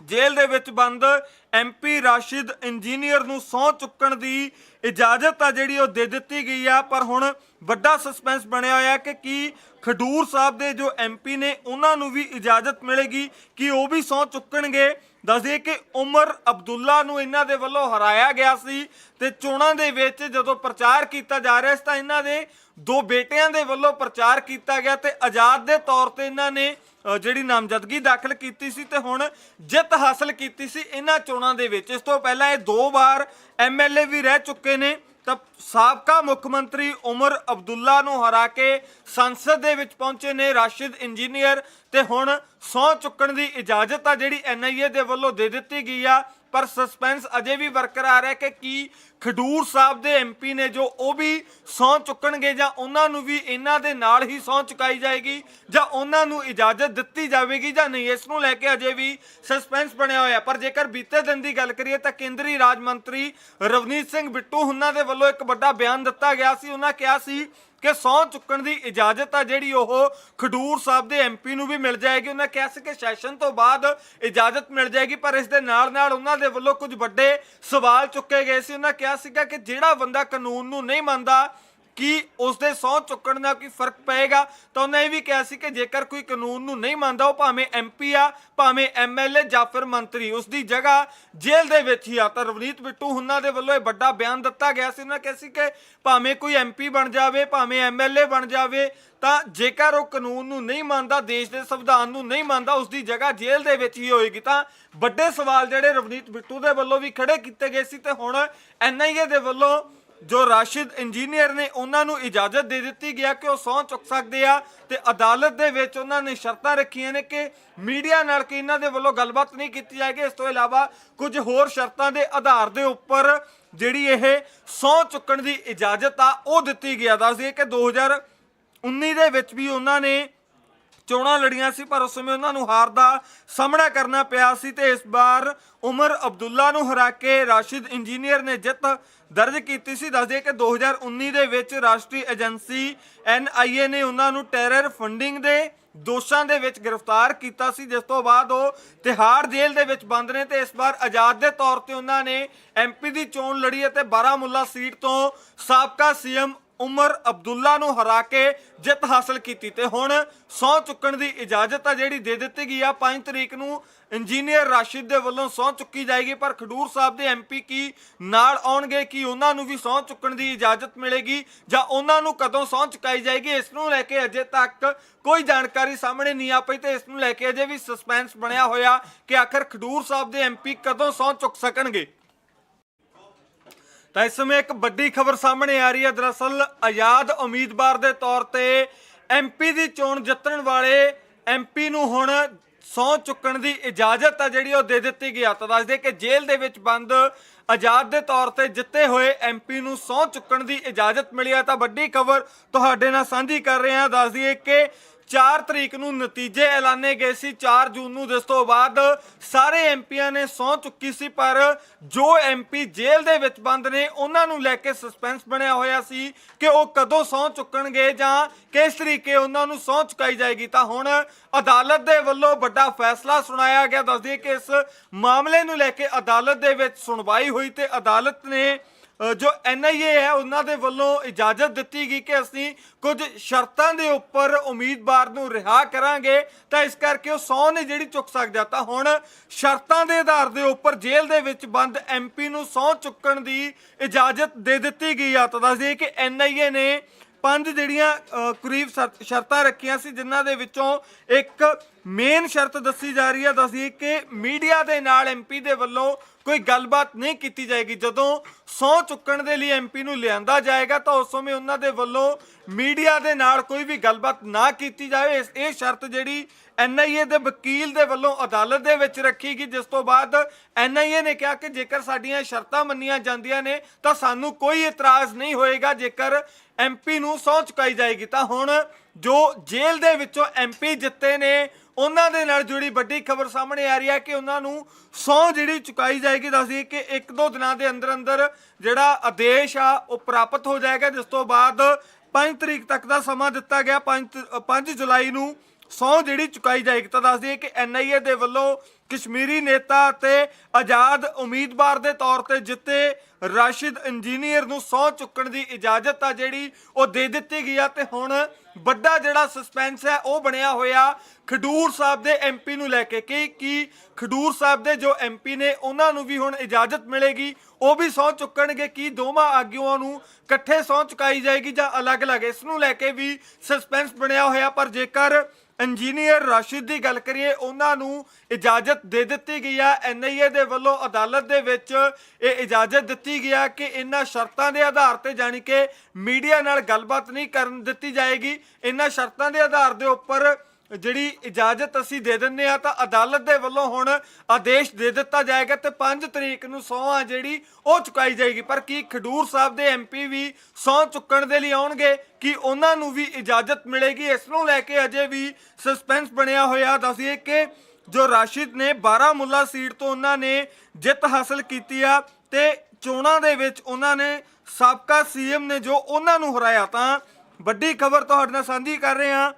[SPEAKER 1] ਜੇਲ੍ਹ ਦੇ ਵਿੱਚ ਬੰਦ ਐਮਪੀ ਰਾਸ਼ਿਦ ਇੰਜੀਨੀਅਰ ਨੂੰ ਸਹੁੰ ਚੁੱਕਣ ਦੀ ਇਜਾਜ਼ਤ ਆ ਜਿਹੜੀ ਉਹ ਦੇ ਦਿੱਤੀ ਗਈ ਆ। ਪਰ ਹੁਣ ਵੱਡਾ ਸਸਪੈਂਸ ਬਣਿਆ ਹੋਇਆ ਕਿ ਕੀ ਖਡੂਰ ਸਾਹਿਬ ਦੇ ਜੋ ਐਮਪੀ ਨੇ, ਉਹਨਾਂ ਨੂੰ ਵੀ ਇਜਾਜ਼ਤ ਮਿਲੇਗੀ, ਕਿ ਉਹ ਵੀ ਸਹੁੰ ਚੁੱਕਣਗੇ? ਦੱਸਦੇ ਕਿ ਉਮਰ ਅਬਦੁੱਲਾ ਨੂੰ ਇਹਨਾਂ ਦੇ ਵੱਲੋਂ ਹਰਾਇਆ ਗਿਆ ਸੀ ਤੇ ਚੋਣਾਂ ਦੇ ਵਿੱਚ ਜਦੋਂ ਪ੍ਰਚਾਰ ਕੀਤਾ ਜਾ ਰਿਹਾ ਸੀ ਤਾਂ ਇਹਨਾਂ ਦੇ ਦੋ ਬੇਟਿਆਂ ਦੇ ਵੱਲੋਂ ਪ੍ਰਚਾਰ ਕੀਤਾ ਗਿਆ ਤੇ ਆਜ਼ਾਦ ਦੇ ਤੌਰ ਤੇ ਇਹਨਾਂ ਨੇ ਜਿਹੜੀ ਨਾਮਜ਼ਦਗੀ ਦਾਖਲ ਕੀਤੀ ਸੀ ਤੇ ਹੁਣ ਜਿੱਤ ਹਾਸਲ ਕੀਤੀ ਸੀ ਇਹਨਾਂ ਚੋਣਾਂ ਦੇ ਵਿੱਚ। ਇਸ ਤੋਂ ਪਹਿਲਾਂ ਇਹ ਦੋ ਵਾਰ ਐਮਐਲਏ ਵੀ ਰਹਿ ਚੁੱਕੇ ਨੇ। ਤਾਂ ਸਾਬਕਾ ਮੁੱਖ ਮੰਤਰੀ ਉਮਰ ਅਬਦੁੱਲਾ ਨੂੰ ਹਰਾ ਕੇ ਸੰਸਦ ਦੇ ਵਿੱਚ ਪਹੁੰਚੇ ਨੇ ਰਾਸ਼ਿਦ ਇੰਜੀਨੀਅਰ ਤੇ ਹੁਣ ਸਹੁੰ ਚੁੱਕਣ ਦੀ ਇਜਾਜ਼ਤ ਆ ਜਿਹੜੀ ਐਨਆਈਏ ਦੇ ਵੱਲੋਂ ਦੇ ਦਿੱਤੀ ਗਈ ਆ। ਪਰ ਸਸਪੈਂਸ ਅਜੇ ਵੀ ਬਰਕਰਾਰ ਹੈ ਕਿ ਕੀ ਖਡੂਰ ਸਾਹਿਬ ਦੇ ਐਮਪੀ ਨੇ ਜੋ ਉਹ ਵੀ ਸਹੁੰ ਚੁੱਕਣਗੇ ਜਾਂ ਉਹਨਾਂ ਨੂੰ ਵੀ ਇਹਨਾਂ ਦੇ ਨਾਲ ਹੀ ਸਹੁੰ ਚੁਕਾਈ ਜਾਏਗੀ ਜਾਂ ਉਹਨਾਂ ਨੂੰ ਇਜਾਜ਼ਤ ਦਿੱਤੀ ਜਾਵੇਗੀ ਜਾਂ ਨਹੀਂ, ਇਸ ਨੂੰ ਲੈ ਕੇ ਅਜੇ ਵੀ ਸਸਪੈਂਸ ਬਣਿਆ ਹੋਇਆ। ਪਰ ਜੇਕਰ ਬੀਤੇ ਦਿਨ ਦੀ ਗੱਲ ਕਰੀਏ ਤਾਂ ਕੇਂਦਰੀ ਰਾਜ ਮੰਤਰੀ ਰਵਨੀਤ ਸਿੰਘ ਬਿੱਟੂ ਉਹਨਾਂ ਦੇ ਵੱਲੋਂ ਇੱਕ ਵੱਡਾ ਬਿਆਨ ਦਿੱਤਾ ਗਿਆ ਸੀ। ਉਹਨਾਂ ਕਿਹਾ ਸੀ ਕਿ ਸਹੁੰ ਚੁੱਕਣ ਦੀ ਇਜਾਜ਼ਤ ਆ ਜਿਹੜੀ ਉਹ ਖਡੂਰ ਸਾਹਿਬ ਦੇ ਐਮਪੀ ਨੂੰ ਵੀ ਮਿਲ ਜਾਏਗੀ। ਉਹਨਾਂ ਕਿਹਾ ਸੀ ਕਿ ਸੈਸ਼ਨ ਤੋਂ ਬਾਅਦ ਇਜਾਜ਼ਤ ਮਿਲ ਜਾਏਗੀ, ਪਰ ਇਸ ਦੇ ਨਾਲ ਨਾਲ ਉਹਨਾਂ ਦੇ ਵੱਲੋਂ ਕੁਝ ਵੱਡੇ ਸਵਾਲ ਚੁੱਕੇ ਗਏ ਸੀ। ਉਹਨਾਂ ਕਿਹਾ ਸੀਗਾ ਕਿ ਜਿਹੜਾ ਬੰਦਾ ਕਾਨੂੰਨ ਨੂੰ ਨਹੀਂ ਮੰਨਦਾ ਕੀ ਉਸ ਦੇ ਸਹੁੰ ਚੁੱਕਣ ਦਾ ਕੋਈ ਫ਼ਰਕ ਪਏਗਾ? ਤਾਂ ਉਹਨੇ ਇਹ ਵੀ ਕਿਹਾ ਸੀ ਕਿ ਜੇਕਰ ਕੋਈ ਕਾਨੂੰਨ ਨੂੰ ਨਹੀਂ ਮੰਨਦਾ, ਉਹ ਭਾਵੇਂ ਐਮਪੀ ਆ, ਭਾਵੇਂ ਐਮਐਲਏ ਜਾਂ ਫਿਰ ਮੰਤਰੀ ਉਸ ਦੀ ਜਗ੍ਹਾ ਜੇਲ੍ਹ ਦੇ ਵਿੱਚ ਹੀ ਆ। ਤਾਂ ਰਵਨੀਤ ਬਿੱਟੂ ਹੁਣਾਂ ਦੇ ਵੱਲੋਂ ਇਹ ਵੱਡਾ ਬਿਆਨ ਦਿੱਤਾ ਗਿਆ ਸੀ। ਉਹਨਾਂ ਕਿਹਾ ਸੀ ਕਿ ਭਾਵੇਂ ਕੋਈ ਐਮਪੀ ਬਣ ਜਾਵੇ, ਭਾਵੇਂ ਐਮਐਲਏ ਬਣ ਜਾਵੇ, ਤਾਂ ਜੇਕਰ ਉਹ ਕਾਨੂੰਨ ਨੂੰ ਨਹੀਂ ਮੰਨਦਾ, ਦੇਸ਼ ਦੇ ਸੰਵਿਧਾਨ ਨੂੰ ਨਹੀਂ ਮੰਨਦਾ ਉਸ ਦੀ ਜਗ੍ਹਾ ਜੇਲ੍ਹ ਦੇ ਵਿੱਚ ਹੀ ਹੋਏਗੀ। ਤਾਂ ਵੱਡੇ ਸਵਾਲ ਜਿਹੜੇ ਰਵਨੀਤ ਬਿੱਟੂ ਦੇ ਵੱਲੋਂ ਵੀ ਖੜੇ ਕੀਤੇ ਗਏ ਸੀ ਤੇ ਹੁਣ ਐਨਆਈਏ ਦੇ ਵੱਲੋਂ ਜੋ ਰਾਸ਼ਿਦ ਇੰਜੀਨੀਅਰ ਨੇ ਉਹਨਾਂ ਨੂੰ ਇਜਾਜ਼ਤ ਦੇ ਦਿੱਤੀ ਗਿਆ ਕਿ ਉਹ ਸਹੁੰ ਚੁੱਕ ਸਕਦੇ ਆ ਤੇ ਅਦਾਲਤ ਦੇ ਵਿੱਚ ਉਹਨਾਂ ਨੇ ਸ਼ਰਤਾਂ ਰੱਖੀਆਂ ਨੇ ਕਿ ਮੀਡੀਆ ਨਾਲ ਕਿ ਇਹਨਾਂ ਦੇ ਵੱਲੋਂ ਗੱਲਬਾਤ ਨਹੀਂ ਕੀਤੀ ਜਾਏਗੀ। ਇਸ ਤੋਂ ਇਲਾਵਾ ਕੁਝ ਹੋਰ ਸ਼ਰਤਾਂ ਦੇ ਆਧਾਰ ਦੇ ਉੱਪਰ ਜਿਹੜੀ ਇਹ ਸਹੁੰ ਚੁੱਕਣ ਦੀ ਇਜਾਜ਼ਤ ਆ, ਉਹ ਦਿੱਤੀ ਗਿਆ। ਦੱਸ ਦਈਏ ਕਿ 2019 ਦੇ ਵਿੱਚ ਵੀ ਉਹਨਾਂ ਨੇ ਚੋਣਾਂ ਲੜੀਆਂ ਸੀ, ਪਰ ਉਸ ਸਮੇਂ ਉਹਨਾਂ ਨੂੰ ਹਾਰ ਦਾ ਸਾਹਮਣਾ ਕਰਨਾ ਪਿਆ ਸੀ ਤੇ ਇਸ ਵਾਰ ਉਮਰ ਅਬਦੁੱਲਾ ਨੂੰ ਹਰਾ ਕੇ ਰਾਸ਼ਿਦ ਇੰਜੀਨੀਅਰ ਨੇ ਜਿੱਤ ਦਰਜ ਕੀਤੀ ਸੀ। ਦੱਸਦੇ ਕਿ 2019 ਦੇ ਵਿੱਚ ਰਾਸ਼ਟਰੀ ਏਜੰਸੀ ਐਨਆਈਏ ਨੇ ਉਹਨਾਂ ਨੂੰ ਟੈਰਰ ਫੰਡਿੰਗ ਦੇ ਦੋਸ਼ਾਂ ਦੇ ਵਿੱਚ ਗ੍ਰਿਫਤਾਰ ਕੀਤਾ ਸੀ, ਜਿਸ ਤੋਂ ਬਾਅਦ ਉਹ ਤਿਹਾੜ ਜੇਲ੍ਹ ਦੇ ਵਿੱਚ ਬੰਦ ਨੇ ਤੇ ਇਸ ਵਾਰ ਆਜ਼ਾਦ ਦੇ ਤੌਰ ਤੇ ਉਹਨਾਂ ਨੇ ਐਮਪੀ ਦੀ ਚੋਣ ਲੜੀ ਅਤੇ ਬਾਰਾਮੁੱਲਾ ਸੀਟ ਤੋਂ ਸਾਬਕਾ ਸੀਐਮ ਉਮਰ ਅਬਦੁੱਲਾ ਨੂੰ ਹਰਾ ਕੇ ਜਿੱਤ ਹਾਸਲ ਕੀਤੀ ਤੇ ਹੁਣ ਸਹੁੰ ਚੁੱਕਣ ਦੀ ਇਜਾਜ਼ਤ ਆ ਜਿਹੜੀ ਦੇ ਦਿੱਤੀ ਗਈ ਆ। 5 ਤਰੀਕ ਨੂੰ ਇੰਜੀਨੀਅਰ ਰਾਸ਼ਿਦ ਦੇ ਵੱਲੋਂ ਸਹੁੰ ਚੁੱਕੀ ਜਾਏਗੀ, ਪਰ ਖਡੂਰ ਸਾਹਿਬ ਦੇ ਐਮਪੀ ਕੀ ਨਾਲ ਆਉਣਗੇ ਕਿ ਉਹਨਾਂ ਨੂੰ ਵੀ ਸਹੁੰ ਚੁੱਕਣ ਦੀ ਇਜਾਜ਼ਤ ਮਿਲੇਗੀ ਜਾਂ ਉਹਨਾਂ ਨੂੰ ਕਦੋਂ ਸਹੁੰ ਚੁਕਾਈ ਜਾਏਗੀ, ਇਸ ਨੂੰ ਲੈ ਕੇ ਅਜੇ ਤੱਕ ਕੋਈ ਜਾਣਕਾਰੀ ਸਾਹਮਣੇ ਨਹੀਂ ਆ ਪਈ ਤੇ ਇਸ ਨੂੰ ਲੈ ਕੇ ਅਜੇ ਵੀ ਸਸਪੈਂਸ ਬਣਿਆ ਹੋਇਆ ਕਿ ਆਖਰ ਖਡੂਰ ਸਾਹਿਬ ਦੇ ਐਮਪੀ ਕਦੋਂ ਸਹੁੰ ਚੁੱਕ ਸਕਣਗੇ। ਤਾਂ ਇਸ ਸਮੇਂ ਇੱਕ ਵੱਡੀ ਖਬਰ ਸਾਹਮਣੇ ਆ ਰਹੀ ਹੈ। ਦਰਅਸਲ ਆਜ਼ਾਦ ਉਮੀਦਵਾਰ ਦੇ ਤੌਰ ਤੇ ਐਮਪੀ ਦੀ ਚੋਣ ਜਿੱਤਣ ਵਾਲੇ ਐਮਪੀ ਨੂੰ ਹੁਣ ਸਹੁੰ ਚੁੱਕਣ ਦੀ ਇਜਾਜ਼ਤ ਆ ਜਿਹੜੀ ਉਹ ਦੇ ਦਿੱਤੀ ਗਈ ਆ। ਤਾਂ ਦੱਸਦੇ ਕਿ ਜੇਲ੍ਹ ਦੇ ਵਿੱਚ ਬੰਦ ਆਜ਼ਾਦ ਦੇ ਤੌਰ ਤੇ ਜਿੱਤੇ ਹੋਏ ਐਮਪੀ ਨੂੰ ਸਹੁੰ ਚੁੱਕਣ ਦੀ ਇਜਾਜ਼ਤ ਮਿਲੀ ਆ। ਤਾਂ ਵੱਡੀ ਖਬਰ ਤੁਹਾਡੇ ਨਾਲ ਸਾਂਝੀ ਕਰ ਰਹੇ ਹਾਂ। ਦੱਸ ਦਈਏ ਕਿ 4 ਤਰੀਕ ਨੂੰ ਨਤੀਜੇ ਐਲਾਨੇ ਗਏ ਸੀ। 4 ਜੂਨ ਨੂੰ ਜਿਸ ਤੋਂ ਬਾਅਦ ਸਾਰੇ ਐਮਪੀਆਂ ਨੇ ਸਹੁੰ ਚੁੱਕੀ ਸੀ, ਪਰ ਜੋ ਐਮਪੀ ਜੇਲ੍ਹ ਦੇ ਵਿੱਚ ਬੰਦ ਨੇ, ਉਹਨਾਂ ਨੂੰ ਲੈ ਕੇ ਸਸਪੈਂਸ ਬਣਿਆ ਹੋਇਆ ਸੀ ਕਿ ਉਹ ਕਦੋਂ ਸਹੁੰ ਚੁੱਕਣਗੇ ਜਾਂ ਕਿਸ ਤਰੀਕੇ ਉਹਨਾਂ ਨੂੰ ਸਹੁੰ ਚੁਕਾਈ ਜਾਏਗੀ। ਤਾਂ ਹੁਣ ਅਦਾਲਤ ਦੇ ਵੱਲੋਂ ਵੱਡਾ ਫੈਸਲਾ ਸੁਣਾਇਆ ਗਿਆ। ਦੱਸਦੀ ਕਿ ਇਸ ਮਾਮਲੇ ਨੂੰ ਲੈ ਕੇ ਅਦਾਲਤ ਦੇ ਵਿੱਚ ਸੁਣਵਾਈ ਹੋਈ ਤੇ ਅਦਾਲਤ ਨੇ ਜੋ ਐਨਆਈਏ ਹੈ, ਉਹਨਾਂ ਦੇ ਵੱਲੋਂ ਇਜਾਜ਼ਤ ਦਿੱਤੀ ਗਈ ਕਿ ਅਸੀਂ ਕੁਝ ਸ਼ਰਤਾਂ ਦੇ ਉੱਪਰ ਉਮੀਦਵਾਰ ਨੂੰ ਰਿਹਾ ਕਰਾਂਗੇ, ਤਾਂ ਇਸ ਕਰਕੇ ਉਹ ਸਹੁੰ ਨੇ ਜਿਹੜੀ ਚੁੱਕ ਸਕਦਾ ਤਾਂ ਹੁਣ ਸ਼ਰਤਾਂ ਦੇ ਆਧਾਰ ਦੇ ਉੱਪਰ ਜੇਲ੍ਹ ਦੇ ਵਿੱਚ ਬੰਦ ਐਮਪੀ ਨੂੰ ਸਹੁੰ ਚੁੱਕਣ ਦੀ ਇਜਾਜ਼ਤ ਦੇ ਦਿੱਤੀ ਗਈ ਆ। ਤਾਂ ਦੱਸ ਦਈਏ ਕਿ ਐਨਆਈਏ ਨੇ ਪੰਜ ਜਿਹੜੀਆਂ ਕਰੀਬ ਸ਼ਰਤ- ਸ਼ਰਤਾਂ ਰੱਖੀਆਂ ਸੀ, ਜਿਨ੍ਹਾਂ ਦੇ ਵਿੱਚੋਂ ਇੱਕ ਮੇਨ ਸ਼ਰਤ ਦੱਸੀ ਜਾ ਰਹੀ ਹੈ ਦੱਸਦੀ ਕਿ ਮੀਡੀਆ ਦੇ ਨਾਲ ਐਮਪੀ ਦੇ ਵੱਲੋਂ ਕੋਈ ਗੱਲਬਾਤ ਨਹੀਂ ਕੀਤੀ ਜਾਏਗੀ। ਜਦੋਂ ਸਹੁੰ ਚੁੱਕਣ ਦੇ ਲਈ ਐਮਪੀ ਨੂੰ ਲਿਆਂਦਾ ਜਾਏਗਾ, ਤਾਂ ਉਸ ਸਮੇਂ ਉਹਨਾਂ ਦੇ ਵੱਲੋਂ ਮੀਡੀਆ ਦੇ ਨਾਲ ਕੋਈ ਵੀ ਗੱਲਬਾਤ ਨਾ ਕੀਤੀ ਜਾਵੇ। ਇਸ- ਇਹ ਸ਼ਰਤ ਜਿਹੜੀ ਐਨਆਈਏ ਦੇ ਵਕੀਲ ਦੇ ਵੱਲੋਂ ਅਦਾਲਤ ਦੇ ਵਿੱਚ ਰੱਖੀ ਗਈ, ਜਿਸ ਤੋਂ ਬਾਅਦ ਐਨਆਈਏ ਨੇ ਕਿਹਾ ਕਿ ਜੇਕਰ ਸਾਡੀਆਂ ਸ਼ਰਤਾਂ ਮੰਨੀਆਂ ਜਾਂਦੀਆਂ ਨੇ, ਤਾਂ ਸਾਨੂੰ ਕੋਈ ਇਤਰਾਜ਼ ਨਹੀਂ ਹੋਏਗਾ। ਜੇਕਰ ਐਮਪੀ ਨੂੰ ਸਹੁੰ ਚੁਕਾਈ ਜਾਏਗੀ, ਤਾਂ ਹੁਣ ਜੋ ਜੇਲ੍ਹ ਦੇ ਵਿੱਚੋਂ ਐਮਪੀ ਜਿੱਤੇ ਨੇ ਉਹਨਾਂ ਦੇ ਨਾਲ ਜੁੜੀ ਵੱਡੀ ਖਬਰ ਸਾਹਮਣੇ ਆ ਰਹੀ ਹੈ ਕਿ ਉਹਨਾਂ ਨੂੰ ਸਹੁੰ ਜਿਹੜੀ ਚੁਕਾਈ ਜਾਏਗੀ ਦੱਸਦੀ ਕਿ ਇੱਕ ਦੋ ਦਿਨਾਂ ਦੇ ਅੰਦਰ ਅੰਦਰ ਜਿਹੜਾ ਆਦੇਸ਼ ਆ, ਉਹ ਪ੍ਰਾਪਤ ਹੋ ਜਾਏਗਾ। ਜਿਸ ਤੋਂ ਬਾਅਦ 5 ਤਰੀਕ ਤੱਕ ਦਾ ਸਮਾਂ ਦਿੱਤਾ ਗਿਆ। 5 5 ਜੁਲਾਈ ਨੂੰ ਸਹੁੰ ਜਿਹੜੀ ਚੁਕਾਈ ਜਾਏਗੀ। ਤਾਂ ਦੱਸਦੀ ਕਿ ਐਨਆਈਏ ਦੇ ਵੱਲੋਂ ਕਸ਼ਮੀਰੀ ਨੇਤਾ ਅਤੇ ਆਜ਼ਾਦ ਉਮੀਦਵਾਰ ਦੇ ਤੌਰ ਤੇ ਜਿੱਤੇ ਰਾਸ਼ਿਦ ਇੰਜੀਨੀਅਰ ਨੂੰ ਸਹੁੰ ਚੁੱਕਣ ਦੀ ਇਜਾਜ਼ਤ ਆ ਜਿਹੜੀ ਉਹ ਦੇ ਦਿੱਤੀ ਗਈ ਆ ਤੇ ਹੁਣ ਵੱਡਾ ਜਿਹੜਾ ਸਸਪੈਂਸ ਹੈ, ਉਹ ਬਣਿਆ ਹੋਇਆ ਖਡੂਰ ਸਾਹਿਬ ਦੇ ਐਮਪੀ ਨੂੰ ਲੈ ਕੇ। ਕਿ ਕੀ ਖਡੂਰ ਸਾਹਿਬ ਦੇ ਜੋ ਐਮਪੀ ਨੇ, ਉਹਨਾਂ ਨੂੰ ਵੀ ਹੁਣ ਇਜਾਜ਼ਤ ਮਿਲੇਗੀ, ਉਹ ਵੀ ਸਹੁੰ ਚੁੱਕਣਗੇ। ਕੀ ਦੋਵਾਂ ਆਗੂਆਂ ਨੂੰ ਇਕੱਠੇ ਸਹੁੰ ਚੁਕਾਈ ਜਾਏਗੀ ਜਾਂ ਅਲੱਗ-ਅਲੱਗ? ਇਸ ਨੂੰ ਲੈ ਕੇ ਵੀ ਸਸਪੈਂਸ ਬਣਿਆ ਹੋਇਆ, ਪਰ ਜੇਕਰ ਇੰਜੀਨੀਅਰ ਰਾਸ਼ਿਦ ਦੀ ਗੱਲ ਕਰੀਏ, ਉਹਨਾਂ ਨੂੰ ਇਜਾਜ਼ਤ ਦੇ ਦਿੱਤੀ ਗਈ ਆ। ਐਨਆਈਏ ਦੇ ਵੱਲੋਂ ਅਦਾਲਤ ਦੇ ਵਿੱਚ ਇਹ ਇਜਾਜ਼ਤ ਦਿੱਤੀ ਗਿਆ ਕਿ ਇਹਨਾਂ ਸ਼ਰਤਾਂ ਦੇ ਆਧਾਰ ਤੇ ਜਾਣੀ ਕਿ ਮੀਡੀਆ ਨਾਲ ਗੱਲਬਾਤ ਨਹੀਂ ਕਰਨ ਦਿੱਤੀ ਜਾਏਗੀ। ਇਹਨਾਂ ਸ਼ਰਤਾਂ ਦੇ ਆਧਾਰ ਦੇ ਉੱਪਰ ਜਿਹੜੀ ਇਜਾਜ਼ਤ ਅਸੀਂ ਦੇ ਦਿੰਨੇ ਆ ਤਾਂ ਅਦਾਲਤ ਦੇ ਵੱਲੋਂ ਹੁਣ ਆਦੇਸ਼ ਦੇ ਦਿੱਤਾ ਜਾਏਗਾ ਤੇ 5 ਤਰੀਕ ਨੂੰ ਸਹੁੰ ਜਿਹੜੀ ਉਹ ਚੁਕਾਈ ਜਾਏਗੀ। ਪਰ ਕੀ ਖਡੂਰ ਸਾਹਿਬ ਦੇ ਐਮਪੀ ਵੀ ਸਹੁੰ ਚੁੱਕਣ ਦੇ ਲਈ ਆਉਣਗੇ? ਕਿ ਉਹਨਾਂ ਨੂੰ ਵੀ ਇਜਾਜ਼ਤ ਮਿਲੇਗੀ? ਇਸ ਨੂੰ ਲੈ ਕੇ ਅਜੇ ਵੀ ਸਸਪੈਂਸ ਬਣਿਆ ਹੋਇਆ। ਦੱਸੀਏ ਕਿ ਜੋ ਰਾਸ਼ਿਦ ਨੇ 12 ਮੁੱਲਾ ਸੀਟ ਤੋਂ ਉਹਨਾਂ ਨੇ ਜਿੱਤ ਹਾਸਲ ਕੀਤੀ ਆ ਤੇ ਚੋਣਾਂ ਦੇ ਵਿੱਚ ਉਹਨਾਂ ਨੇ ਸਾਬਕਾ ਸੀਐਮ ਨੇ ਜੋ ਉਹਨਾਂ ਨੂੰ ਹਰਾਇਆ ਤਾਂ ਵੱਡੀ ਖਬਰ ਤੁਹਾਡੇ ਨਾਲ ਸਾਂਝੀ ਕਰ ਰਹੇ ਹਾਂ।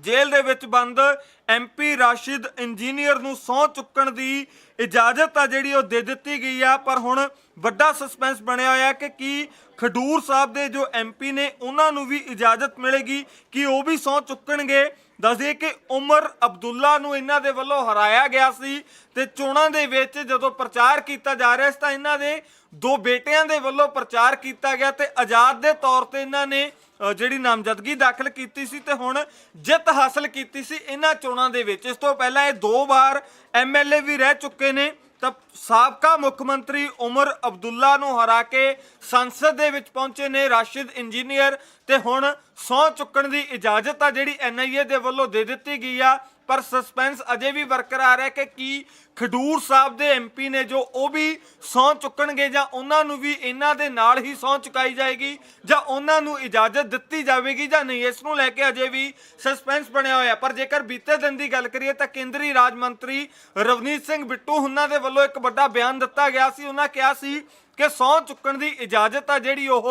[SPEAKER 1] ਜੇਲ੍ਹ ਦੇ ਵਿੱਚ ਬੰਦ ਐਮਪੀ ਰਾਸ਼ਿਦ ਇੰਜੀਨੀਅਰ ਨੂੰ ਸਹੁੰ ਚੁੱਕਣ ਦੀ ਇਜਾਜ਼ਤ ਆ ਜਿਹੜੀ ਉਹ ਦੇ ਦਿੱਤੀ ਗਈ ਆ, ਪਰ ਹੁਣ ਵੱਡਾ ਸਸਪੈਂਸ ਬਣਿਆ ਹੋਇਆ ਕਿ ਕੀ ਖਡੂਰ ਸਾਹਿਬ ਦੇ ਜੋ ਐਮਪੀ ਨੇ ਉਹਨਾਂ ਨੂੰ ਵੀ ਇਜਾਜ਼ਤ ਮਿਲੇਗੀ, ਕਿ ਉਹ ਵੀ ਸਹੁੰ ਚੁੱਕਣਗੇ? ਦੱਸਦੇ ਕਿ ਉਮਰ ਅਬਦੁੱਲਾ ਨੂੰ ਇਹਨਾਂ ਦੇ ਵੱਲੋਂ ਹਰਾਇਆ ਗਿਆ ਸੀ ਤੇ ਚੋਣਾਂ ਦੇ ਵਿੱਚ ਜਦੋਂ ਪ੍ਰਚਾਰ ਕੀਤਾ ਜਾ ਰਿਹਾ ਸੀ ਤਾਂ ਇਹਨਾਂ ਦੇ ਦੋ ਬੇਟਿਆਂ ਦੇ ਵੱਲੋਂ ਪ੍ਰਚਾਰ ਕੀਤਾ ਗਿਆ ਤੇ ਆਜ਼ਾਦ ਦੇ ਤੌਰ ਤੇ ਇਹਨਾਂ ਨੇ ਜਿਹੜੀ ਨਾਮਜ਼ਦਗੀ ਦਾਖਲ ਕੀਤੀ ਸੀ ਤੇ ਹੁਣ ਜਿੱਤ ਹਾਸਲ ਕੀਤੀ ਸੀ ਇਹਨਾਂ ਚੋਣਾਂ ਦੇ ਵਿੱਚ। ਇਸ ਤੋਂ ਪਹਿਲਾਂ ਇਹ ਦੋ ਵਾਰ ਐਮਐਲਏ ਵੀ ਰਹਿ ਚੁੱਕੇ ਨੇ। ਤਾਂ ਸਾਬਕਾ ਮੁੱਖ ਮੰਤਰੀ ਉਮਰ ਅਬਦੁੱਲਾ ਨੂੰ ਹਰਾ ਕੇ ਸੰਸਦ ਦੇ ਵਿੱਚ ਪਹੁੰਚੇ ਨੇ ਰਾਸ਼ਿਦ ਇੰਜੀਨੀਅਰ ਤੇ ਹੁਣ ਸਹੁੰ ਚੁੱਕਣ ਦੀ ਇਜਾਜ਼ਤ ਆ ਜਿਹੜੀ ਐਨਆਈਏ ਦੇ ਵੱਲੋਂ ਦੇ ਦਿੱਤੀ ਗਈ ਆ, ਪਰ ਸਸਪੈਂਸ ਅਜੇ ਵੀ ਬਰਕਰਾਰ ਹੈ ਕਿ ਕੀ ਖਡੂਰ ਸਾਹਿਬ ਦੇ ਐਮਪੀ ਨੇ ਜੋ ਉਹ ਵੀ ਸਹੁੰ ਚੁੱਕਣਗੇ ਜਾਂ ਉਹਨਾਂ ਨੂੰ ਵੀ ਇਹਨਾਂ ਦੇ ਨਾਲ ਹੀ ਸਹੁੰ ਚੁਕਾਈ ਜਾਏਗੀ ਜਾਂ ਉਹਨਾਂ ਨੂੰ ਇਜਾਜ਼ਤ ਦਿੱਤੀ ਜਾਵੇਗੀ ਜਾਂ ਨਹੀਂ, ਇਸ ਨੂੰ ਲੈ ਕੇ ਅਜੇ ਵੀ ਸਸਪੈਂਸ ਬਣਿਆ ਹੋਇਆ। ਪਰ ਜੇਕਰ ਬੀਤੇ ਦਿਨ ਦੀ ਗੱਲ ਕਰੀਏ ਤਾਂ ਕੇਂਦਰੀ ਰਾਜ ਮੰਤਰੀ ਰਵਨੀਤ ਸਿੰਘ ਬਿੱਟੂ ਹੁਣਾਂ ਦੇ ਵੱਲੋਂ ਇੱਕ ਵੱਡਾ ਬਿਆਨ ਦਿੱਤਾ ਗਿਆ ਸੀ। ਉਹਨਾਂ ਕਿਹਾ ਸੀ ਕਿ ਸਹੁੰ ਚੁੱਕਣ ਦੀ ਇਜਾਜ਼ਤ ਆ ਜਿਹੜੀ ਉਹ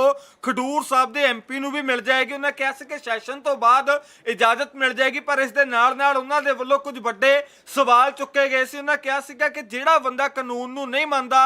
[SPEAKER 1] ਖਡੂਰ ਸਾਹਿਬ ਦੇ ਐਮਪੀ ਨੂੰ ਵੀ ਮਿਲ ਜਾਏਗੀ। ਉਹਨਾਂ ਕਿਹਾ ਸੀ ਕਿ ਸੈਸ਼ਨ ਤੋਂ ਬਾਅਦ ਇਜਾਜ਼ਤ ਮਿਲ ਜਾਏਗੀ, ਪਰ ਇਸ ਦੇ ਨਾਲ ਨਾਲ ਉਹਨਾਂ ਦੇ ਵੱਲੋਂ ਕੁਝ ਵੱਡੇ ਸਵਾਲ ਚੁੱਕੇ ਗਏ ਸੀ। ਉਹਨਾਂ ਕਿਹਾ ਸੀਗਾ ਕਿ ਜਿਹੜਾ ਬੰਦਾ ਕਾਨੂੰਨ ਨੂੰ ਨਹੀਂ ਮੰਨਦਾ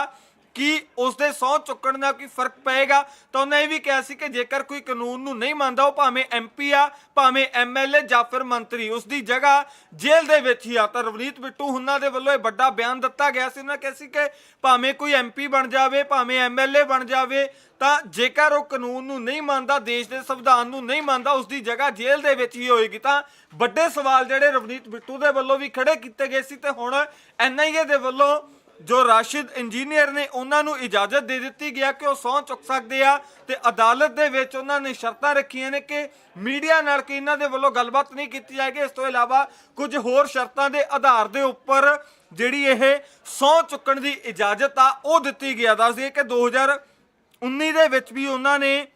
[SPEAKER 1] ਕਿ ਉਸ ਦੇ ਸਹੁੰ ਚੁੱਕਣ ਨਾਲ ਕੀ ਫ਼ਰਕ ਪਏਗਾ? ਤਾਂ ਉਹਨੇ ਇਹ ਵੀ ਕਿਹਾ ਸੀ ਕਿ ਜੇਕਰ ਕੋਈ ਕਾਨੂੰਨ ਨੂੰ ਨਹੀਂ ਮੰਨਦਾ, ਉਹ ਭਾਵੇਂ ਐਮਪੀ ਆ, ਭਾਵੇਂ ਐਮਐਲਏ ਜਾਂ ਫਿਰ ਮੰਤਰੀ ਉਸ ਦੀ ਜਗ੍ਹਾ ਜੇਲ੍ਹ ਦੇ ਵਿੱਚ ਹੀ ਆ। ਤਾਂ ਰਵਨੀਤ ਬਿੱਟੂ ਹੁਣਾਂ ਦੇ ਵੱਲੋਂ ਇਹ ਵੱਡਾ ਬਿਆਨ ਦਿੱਤਾ ਗਿਆ ਸੀ। ਉਹਨਾਂ ਕਿਹਾ ਸੀ ਕਿ ਭਾਵੇਂ ਕੋਈ ਐਮਪੀ ਬਣ ਜਾਵੇ, ਭਾਵੇਂ ਐਮਐਲਏ ਬਣ ਜਾਵੇ, ਤਾਂ ਜੇਕਰ ਉਹ ਕਾਨੂੰਨ ਨੂੰ ਨਹੀਂ ਮੰਨਦਾ, ਦੇਸ਼ ਦੇ ਸੰਵਿਧਾਨ ਨੂੰ ਨਹੀਂ ਮੰਨਦਾ ਉਸ ਦੀ ਜਗ੍ਹਾ ਜੇਲ੍ਹ ਦੇ ਵਿੱਚ ਹੀ ਹੋਏਗੀ। ਤਾਂ ਵੱਡੇ ਸਵਾਲ ਜਿਹੜੇ ਰਵਨੀਤ ਬਿੱਟੂ ਦੇ ਵੱਲੋਂ ਵੀ ਖੜੇ ਕੀਤੇ ਗਏ ਸੀ ਤੇ ਹੁਣ ਐਨਆਈਏ ਦੇ ਵੱਲੋਂ ਜੋ ਰਾਸ਼ਿਦ ਇੰਜੀਨੀਅਰ ਨੇ ਉਹਨਾਂ ਨੂੰ ਇਜਾਜ਼ਤ ਦੇ ਦਿੱਤੀ ਗਿਆ ਕਿ ਉਹ ਸਹੁੰ ਚੁੱਕ ਸਕਦੇ ਆ ਤੇ ਅਦਾਲਤ ਦੇ ਵਿੱਚ ਉਹਨਾਂ ਨੇ ਸ਼ਰਤਾਂ ਰੱਖੀਆਂ ਨੇ ਕਿ ਮੀਡੀਆ ਨਾਲ ਕਿ ਇਹਨਾਂ ਦੇ ਵੱਲੋਂ ਗੱਲਬਾਤ ਨਹੀਂ ਕੀਤੀ ਜਾਏਗੀ। ਇਸ ਤੋਂ ਇਲਾਵਾ ਕੁਝ ਹੋਰ ਸ਼ਰਤਾਂ ਦੇ ਆਧਾਰ ਦੇ ਉੱਪਰ ਜਿਹੜੀ ਇਹ ਸਹੁੰ ਚੁੱਕਣ ਦੀ ਇਜਾਜ਼ਤ ਆ, ਉਹ ਦਿੱਤੀ ਗਿਆ। ਦੱਸ ਦਈਏ ਕਿ 2019 ਦੇ ਵਿੱਚ ਵੀ ਉਹਨਾਂ ਨੇ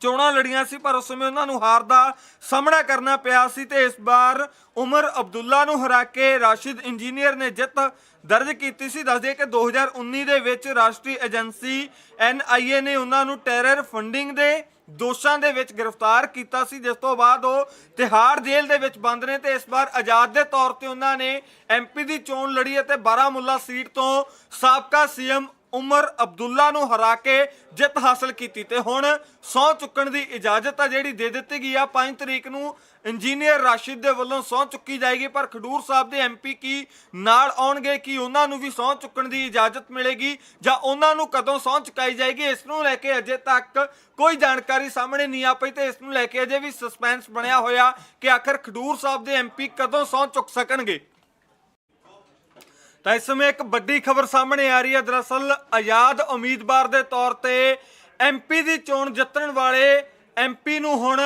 [SPEAKER 1] ਚੋਣਾਂ ਲੜੀਆਂ ਸੀ, ਪਰ ਉਸ ਸਮੇਂ ਉਹਨਾਂ ਨੂੰ ਹਾਰ ਦਾ ਸਾਹਮਣਾ ਕਰਨਾ ਪਿਆ ਸੀ ਤੇ ਇਸ ਵਾਰ ਉਮਰ ਅਬਦੁੱਲਾ ਨੂੰ ਹਰਾ ਕੇ ਰਾਸ਼ਿਦ ਇੰਜੀਨੀਅਰ ਨੇ ਜਿੱਤ ਦਰਜ ਕੀਤੀ ਸੀ। ਦੱਸਦੇ ਕਿ 2019 ਦੇ ਵਿੱਚ ਰਾਸ਼ਟਰੀ ਏਜੰਸੀ ਐਨਆਈਏ ਨੇ ਉਹਨਾਂ ਨੂੰ ਟੈਰਰ ਫੰਡਿੰਗ ਦੇ ਦੋਸ਼ਾਂ ਦੇ ਵਿੱਚ ਗ੍ਰਿਫਤਾਰ ਕੀਤਾ ਸੀ, ਜਿਸ ਤੋਂ ਬਾਅਦ ਉਹ ਤਿਹਾੜ ਜੇਲ੍ਹ ਦੇ ਵਿੱਚ ਬੰਦ ਨੇ ਤੇ ਇਸ ਵਾਰ ਆਜ਼ਾਦ ਦੇ ਤੌਰ ਤੇ ਉਹਨਾਂ ਨੇ ਐਮਪੀ ਦੀ ਚੋਣ ਲੜੀ ਅਤੇ ਬਾਰਾਮੁੱਲਾ ਸੀਟ ਤੋਂ ਸਾਬਕਾ ਸੀਐਮ ਉਮਰ ਅਬਦੁੱਲਾ ਨੂੰ ਹਰਾ ਕੇ ਜਿੱਤ ਹਾਸਲ ਕੀਤੀ ਤੇ ਹੁਣ ਸਹੁੰ ਚੁੱਕਣ ਦੀ ਇਜਾਜ਼ਤ ਆ ਜਿਹੜੀ ਦੇ ਦਿੱਤੀ ਗਈ ਆ। 5 ਤਰੀਕ ਨੂੰ ਇੰਜੀਨੀਅਰ ਰਾਸ਼ਿਦ ਦੇ ਵੱਲੋਂ ਸਹੁੰ ਚੁੱਕੀ ਜਾਏਗੀ, ਪਰ ਖਡੂਰ ਸਾਹਿਬ ਦੇ ਐਮਪੀ ਕੀ ਨਾਲ ਆਉਣਗੇ ਕਿ ਉਹਨਾਂ ਨੂੰ ਵੀ ਸਹੁੰ ਚੁੱਕਣ ਦੀ ਇਜਾਜ਼ਤ ਮਿਲੇਗੀ ਜਾਂ ਉਹਨਾਂ ਨੂੰ ਕਦੋਂ ਸਹੁੰ ਚੁਕਾਈ ਜਾਏਗੀ, ਇਸ ਨੂੰ ਲੈ ਕੇ ਅਜੇ ਤੱਕ ਕੋਈ ਜਾਣਕਾਰੀ ਸਾਹਮਣੇ ਨਹੀਂ ਆ ਪਈ ਤੇ ਇਸ ਨੂੰ ਲੈ ਕੇ ਅਜੇ ਵੀ ਸਸਪੈਂਸ ਬਣਿਆ ਹੋਇਆ ਕਿ ਆਖਰ ਖਡੂਰ ਸਾਹਿਬ ਦੇ ਐਮਪੀ ਕਦੋਂ ਸਹੁੰ ਚੁੱਕ ਸਕਣਗੇ। ਤਾਂ ਇਸ ਸਮੇਂ ਇੱਕ ਵੱਡੀ ਖਬਰ ਸਾਹਮਣੇ ਆ ਰਹੀ ਹੈ। ਦਰਅਸਲ ਆਜ਼ਾਦ ਉਮੀਦਵਾਰ ਦੇ ਤੌਰ ਤੇ ਐਮਪੀ ਦੀ ਚੋਣ ਜਿੱਤਣ ਵਾਲੇ ਐਮਪੀ ਨੂੰ ਹੁਣ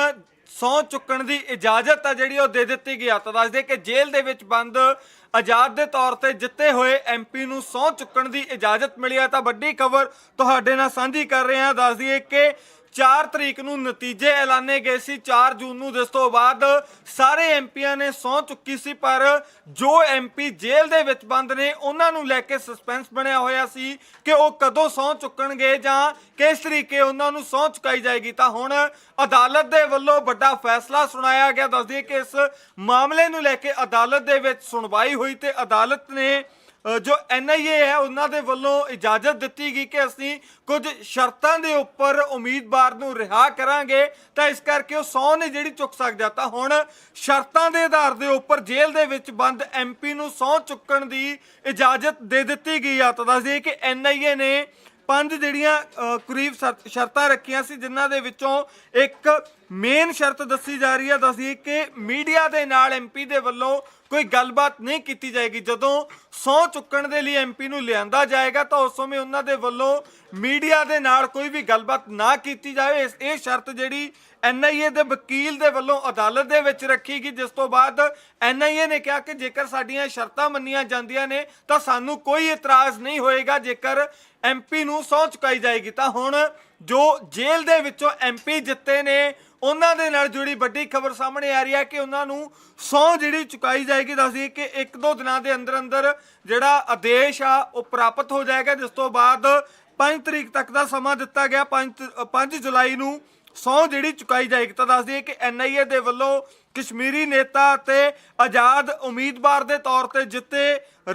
[SPEAKER 1] ਸਹੁੰ ਚੁੱਕਣ ਦੀ ਇਜਾਜ਼ਤ ਆ ਜਿਹੜੀ ਉਹ ਦੇ ਦਿੱਤੀ ਗਈ ਆ। ਤਾਂ ਦੱਸਦੇ ਕਿ ਜੇਲ੍ਹ ਦੇ ਵਿੱਚ ਬੰਦ ਆਜ਼ਾਦ ਦੇ ਤੌਰ ਤੇ ਜਿੱਤੇ ਹੋਏ ਐਮਪੀ ਨੂੰ ਸਹੁੰ ਚੁੱਕਣ ਦੀ ਇਜਾਜ਼ਤ ਮਿਲੀ ਆ। ਤਾਂ ਵੱਡੀ ਖਬਰ ਤੁਹਾਡੇ ਨਾਲ ਸਾਂਝੀ ਕਰ ਰਹੇ ਹਾਂ। ਦੱਸ ਦਈਏ ਕਿ 4 ਤਰੀਕ ਨੂੰ ਨਤੀਜੇ ਐਲਾਨੇ ਗਏ ਸੀ। 4 ਜੂਨ ਨੂੰ ਜਿਸ ਤੋਂ ਬਾਅਦ ਸਾਰੇ ਐਮਪੀਆਂ ਨੇ ਸਹੁੰ ਚੁੱਕੀ ਸੀ, ਪਰ ਜੋ ਐਮਪੀ ਜੇਲ੍ਹ ਦੇ ਵਿੱਚ ਬੰਦ ਨੇ, ਉਹਨਾਂ ਨੂੰ ਲੈ ਕੇ ਸਸਪੈਂਸ ਬਣਿਆ ਹੋਇਆ ਸੀ ਕਿ ਉਹ ਕਦੋਂ ਸਹੁੰ ਚੁੱਕਣਗੇ ਜਾਂ ਕਿਸ ਤਰੀਕੇ ਉਹਨਾਂ ਨੂੰ ਸਹੁੰ ਚੁਕਾਈ ਜਾਏਗੀ। ਤਾਂ ਹੁਣ ਅਦਾਲਤ ਦੇ ਵੱਲੋਂ ਵੱਡਾ ਫੈਸਲਾ ਸੁਣਾਇਆ ਗਿਆ। ਦੱਸਦੀ ਕਿ ਇਸ ਮਾਮਲੇ ਨੂੰ ਲੈ ਕੇ ਅਦਾਲਤ ਦੇ ਵਿੱਚ ਸੁਣਵਾਈ ਹੋਈ ਤੇ ਅਦਾਲਤ ਨੇ ਜੋ ਐਨਆਈਏ ਹੈ, ਉਹਨਾਂ ਦੇ ਵੱਲੋਂ ਇਜਾਜ਼ਤ ਦਿੱਤੀ ਗਈ ਕਿ ਅਸੀਂ ਕੁਝ ਸ਼ਰਤਾਂ ਦੇ ਉੱਪਰ ਉਮੀਦਵਾਰ ਨੂੰ ਰਿਹਾ ਕਰਾਂਗੇ, ਤਾਂ ਇਸ ਕਰਕੇ ਉਹ ਸਹੁੰ ਨੇ ਜਿਹੜੀ ਚੁੱਕ ਸਕਦਾ ਤਾਂ ਹੁਣ ਸ਼ਰਤਾਂ ਦੇ ਆਧਾਰ ਦੇ ਉੱਪਰ ਜੇਲ੍ਹ ਦੇ ਵਿੱਚ ਬੰਦ ਐਮਪੀ ਨੂੰ ਸਹੁੰ ਚੁੱਕਣ ਦੀ ਇਜਾਜ਼ਤ ਦੇ ਦਿੱਤੀ ਗਈ ਆ। ਤਾਂ ਦੱਸ ਦਈਏ ਕਿ ਐਨਆਈਏ ਨੇ ਪੰਜ ਜਿਹੜੀਆਂ ਕਰੀਬ ਸ਼ਰਤ- ਸ਼ਰਤਾਂ ਰੱਖੀਆਂ ਸੀ, ਜਿਨ੍ਹਾਂ ਦੇ ਵਿੱਚੋਂ ਇੱਕ ਮੇਨ ਸ਼ਰਤ ਦੱਸੀ ਜਾ ਰਹੀ ਹੈ ਦੱਸਦੀ ਕਿ ਮੀਡੀਆ ਦੇ ਨਾਲ ਐਮਪੀ ਦੇ ਵੱਲੋਂ ਕੋਈ ਗੱਲਬਾਤ ਨਹੀਂ ਕੀਤੀ ਜਾਏਗੀ। ਜਦੋਂ ਸਹੁੰ ਚੁੱਕਣ ਦੇ ਲਈ ਐਮਪੀ ਨੂੰ ਲਿਆਂਦਾ ਜਾਏਗਾ, ਤਾਂ ਉਸ ਸਮੇਂ ਉਹਨਾਂ ਦੇ ਵੱਲੋਂ ਮੀਡੀਆ ਦੇ ਨਾਲ ਕੋਈ ਵੀ ਗੱਲਬਾਤ ਨਾ ਕੀਤੀ ਜਾਵੇ। ਇਸ- ਇਹ ਸ਼ਰਤ ਜਿਹੜੀ ਐਨਆਈਏ ਦੇ ਵਕੀਲ ਦੇ ਵੱਲੋਂ ਅਦਾਲਤ ਦੇ ਵਿੱਚ ਰੱਖੀ ਗਈ, ਜਿਸ ਤੋਂ ਬਾਅਦ ਐਨਆਈਏ ਨੇ ਕਿਹਾ ਕਿ ਜੇਕਰ ਸਾਡੀਆਂ ਸ਼ਰਤਾਂ ਮੰਨੀਆਂ ਜਾਂਦੀਆਂ ਨੇ, ਤਾਂ ਸਾਨੂੰ ਕੋਈ ਇਤਰਾਜ਼ ਨਹੀਂ ਹੋਏਗਾ। ਜੇਕਰ ਐਮਪੀ ਨੂੰ ਸਹੁੰ ਚੁਕਾਈ ਜਾਏਗੀ, ਤਾਂ ਹੁਣ ਜੋ ਜੇਲ੍ਹ ਦੇ ਵਿੱਚੋਂ ਐਮਪੀ ਜਿੱਤੇ ਨੇ ਉਹਨਾਂ ਦੇ ਨਾਲ ਜੁੜੀ ਵੱਡੀ ਖਬਰ ਸਾਹਮਣੇ ਆ ਰਹੀ ਹੈ ਕਿ ਉਹਨਾਂ ਨੂੰ ਸਹੁੰ ਜਿਹੜੀ ਚੁਕਾਈ ਜਾਏਗੀ ਦੱਸਦੀ ਕਿ ਇੱਕ ਦੋ ਦਿਨਾਂ ਦੇ ਅੰਦਰ ਅੰਦਰ ਜਿਹੜਾ ਆਦੇਸ਼ ਆ, ਉਹ ਪ੍ਰਾਪਤ ਹੋ ਜਾਏਗਾ। ਜਿਸ ਤੋਂ ਬਾਅਦ 5 ਤਰੀਕ ਤੱਕ ਦਾ ਸਮਾਂ ਦਿੱਤਾ ਗਿਆ। 5 5 ਜੁਲਾਈ ਨੂੰ ਸਹੁੰ ਜਿਹੜੀ ਚੁਕਾਈ ਜਾਏਗੀ। ਤਾਂ ਦੱਸਦੀ ਕਿ ਐਨਆਈਏ ਦੇ ਵੱਲੋਂ ਕਸ਼ਮੀਰੀ ਨੇਤਾ ਅਤੇ ਆਜ਼ਾਦ ਉਮੀਦਵਾਰ ਦੇ ਤੌਰ ਤੇ ਜਿੱਤੇ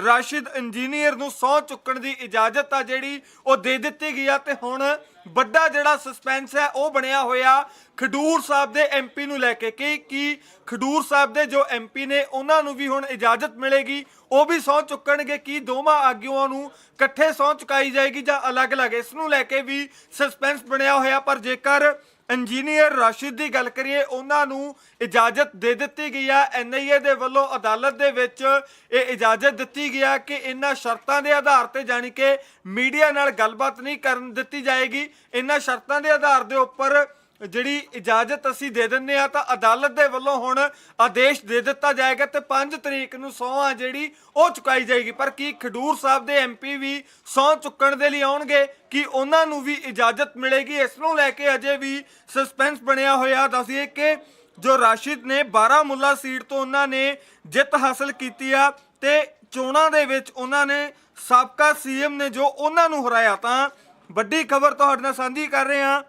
[SPEAKER 1] ਰਾਸ਼ਿਦ ਇੰਜੀਨੀਅਰ ਨੂੰ ਸਹੁੰ ਚੁੱਕਣ ਦੀ ਇਜਾਜ਼ਤ ਆ ਜਿਹੜੀ ਉਹ ਦੇ ਦਿੱਤੀ ਗਈ ਆ। ਤੇ ਹੁਣ ਵੱਡਾ ਜਿਹੜਾ ਸਸਪੈਂਸ ਹੈ, ਉਹ ਬਣਿਆ ਹੋਇਆ ਖਡੂਰ ਸਾਹਿਬ ਦੇ ਐਮਪੀ ਨੂੰ ਲੈ ਕੇ ਕਿ ਕੀ ਖਡੂਰ ਸਾਹਿਬ ਦੇ ਜੋ ਐਮਪੀ ਨੇ, ਉਹਨਾਂ ਨੂੰ ਵੀ ਹੁਣ ਇਜਾਜ਼ਤ ਮਿਲੇਗੀ। ਉਹ ਵੀ ਸਹੁੰ ਚੁੱਕਣਗੇ ਕੀ ਦੋਵਾਂ ਆਗੂਆਂ ਨੂੰ ਇਕੱਠੇ ਸਹੁੰ ਚੁਕਾਈ ਜਾਏਗੀ ਜਾਂ ਅਲੱਗ-ਅਲੱਗ। ਇਸ ਨੂੰ ਲੈ ਕੇ ਵੀ ਸਸਪੈਂਸ ਬਣਿਆ ਹੋਇਆ, ਪਰ ਜੇਕਰ ਇੰਜੀਨੀਅਰ ਰਾਸ਼ਿਦ ਦੀ ਗੱਲ ਕਰੀਏ, ਉਹਨਾਂ ਨੂੰ ਇਜਾਜ਼ਤ ਦੇ ਦਿੱਤੀ ਗਈ ਆ। ਐਨਆਈਏ ਦੇ ਵੱਲੋਂ ਅਦਾਲਤ ਦੇ ਵਿੱਚ ਇਹ ਇਜਾਜ਼ਤ ਦਿੱਤੀ ਗਿਆ ਕਿ ਇਹਨਾਂ ਸ਼ਰਤਾਂ ਦੇ ਆਧਾਰ ਤੇ ਜਾਣੀ ਕਿ ਮੀਡੀਆ ਨਾਲ ਗੱਲਬਾਤ ਨਹੀਂ ਕਰਨ ਦਿੱਤੀ ਜਾਏਗੀ। ਇਹਨਾਂ ਸ਼ਰਤਾਂ ਦੇ ਆਧਾਰ ਦੇ ਉੱਪਰ ਜਿਹੜੀ ਇਜਾਜ਼ਤ ਅਸੀਂ ਦੇ ਦਿੰਨੇ ਆ ਤਾਂ ਅਦਾਲਤ ਦੇ ਵੱਲੋਂ ਹੁਣ ਆਦੇਸ਼ ਦੇ ਦਿੱਤਾ ਜਾਏਗਾ ਤੇ 5 ਤਰੀਕ ਨੂੰ ਸਹੁੰ ਜਿਹੜੀ ਉਹ ਚੁਕਾਈ ਜਾਏਗੀ। ਪਰ ਕੀ ਖਡੂਰ ਸਾਹਿਬ ਦੇ ਐਮਪੀ ਵੀ ਸਹੁੰ ਚੁੱਕਣ ਦੇ ਲਈ ਆਉਣਗੇ? ਕਿ ਉਹਨਾਂ ਨੂੰ ਵੀ ਇਜਾਜ਼ਤ ਮਿਲੇਗੀ? ਇਸ ਨੂੰ ਲੈ ਕੇ ਅਜੇ ਵੀ ਸਸਪੈਂਸ ਬਣਿਆ ਹੋਇਆ। ਦੱਸੀਏ ਕਿ ਜੋ ਰਾਸ਼ਿਦ ਨੇ 12 ਮੁੱਲਾ ਸੀਟ ਤੋਂ ਉਹਨਾਂ ਨੇ ਜਿੱਤ ਹਾਸਲ ਕੀਤੀ ਆ ਤੇ ਚੋਣਾਂ ਦੇ ਵਿੱਚ ਉਹਨਾਂ ਨੇ ਸਾਬਕਾ ਸੀਐਮ ਨੇ ਜੋ ਉਹਨਾਂ ਨੂੰ ਹਰਾਇਆ ਤਾਂ ਵੱਡੀ ਖਬਰ ਤੁਹਾਡੇ ਨਾਲ ਸਾਂਝੀ ਕਰ ਰਹੇ ਹਾਂ।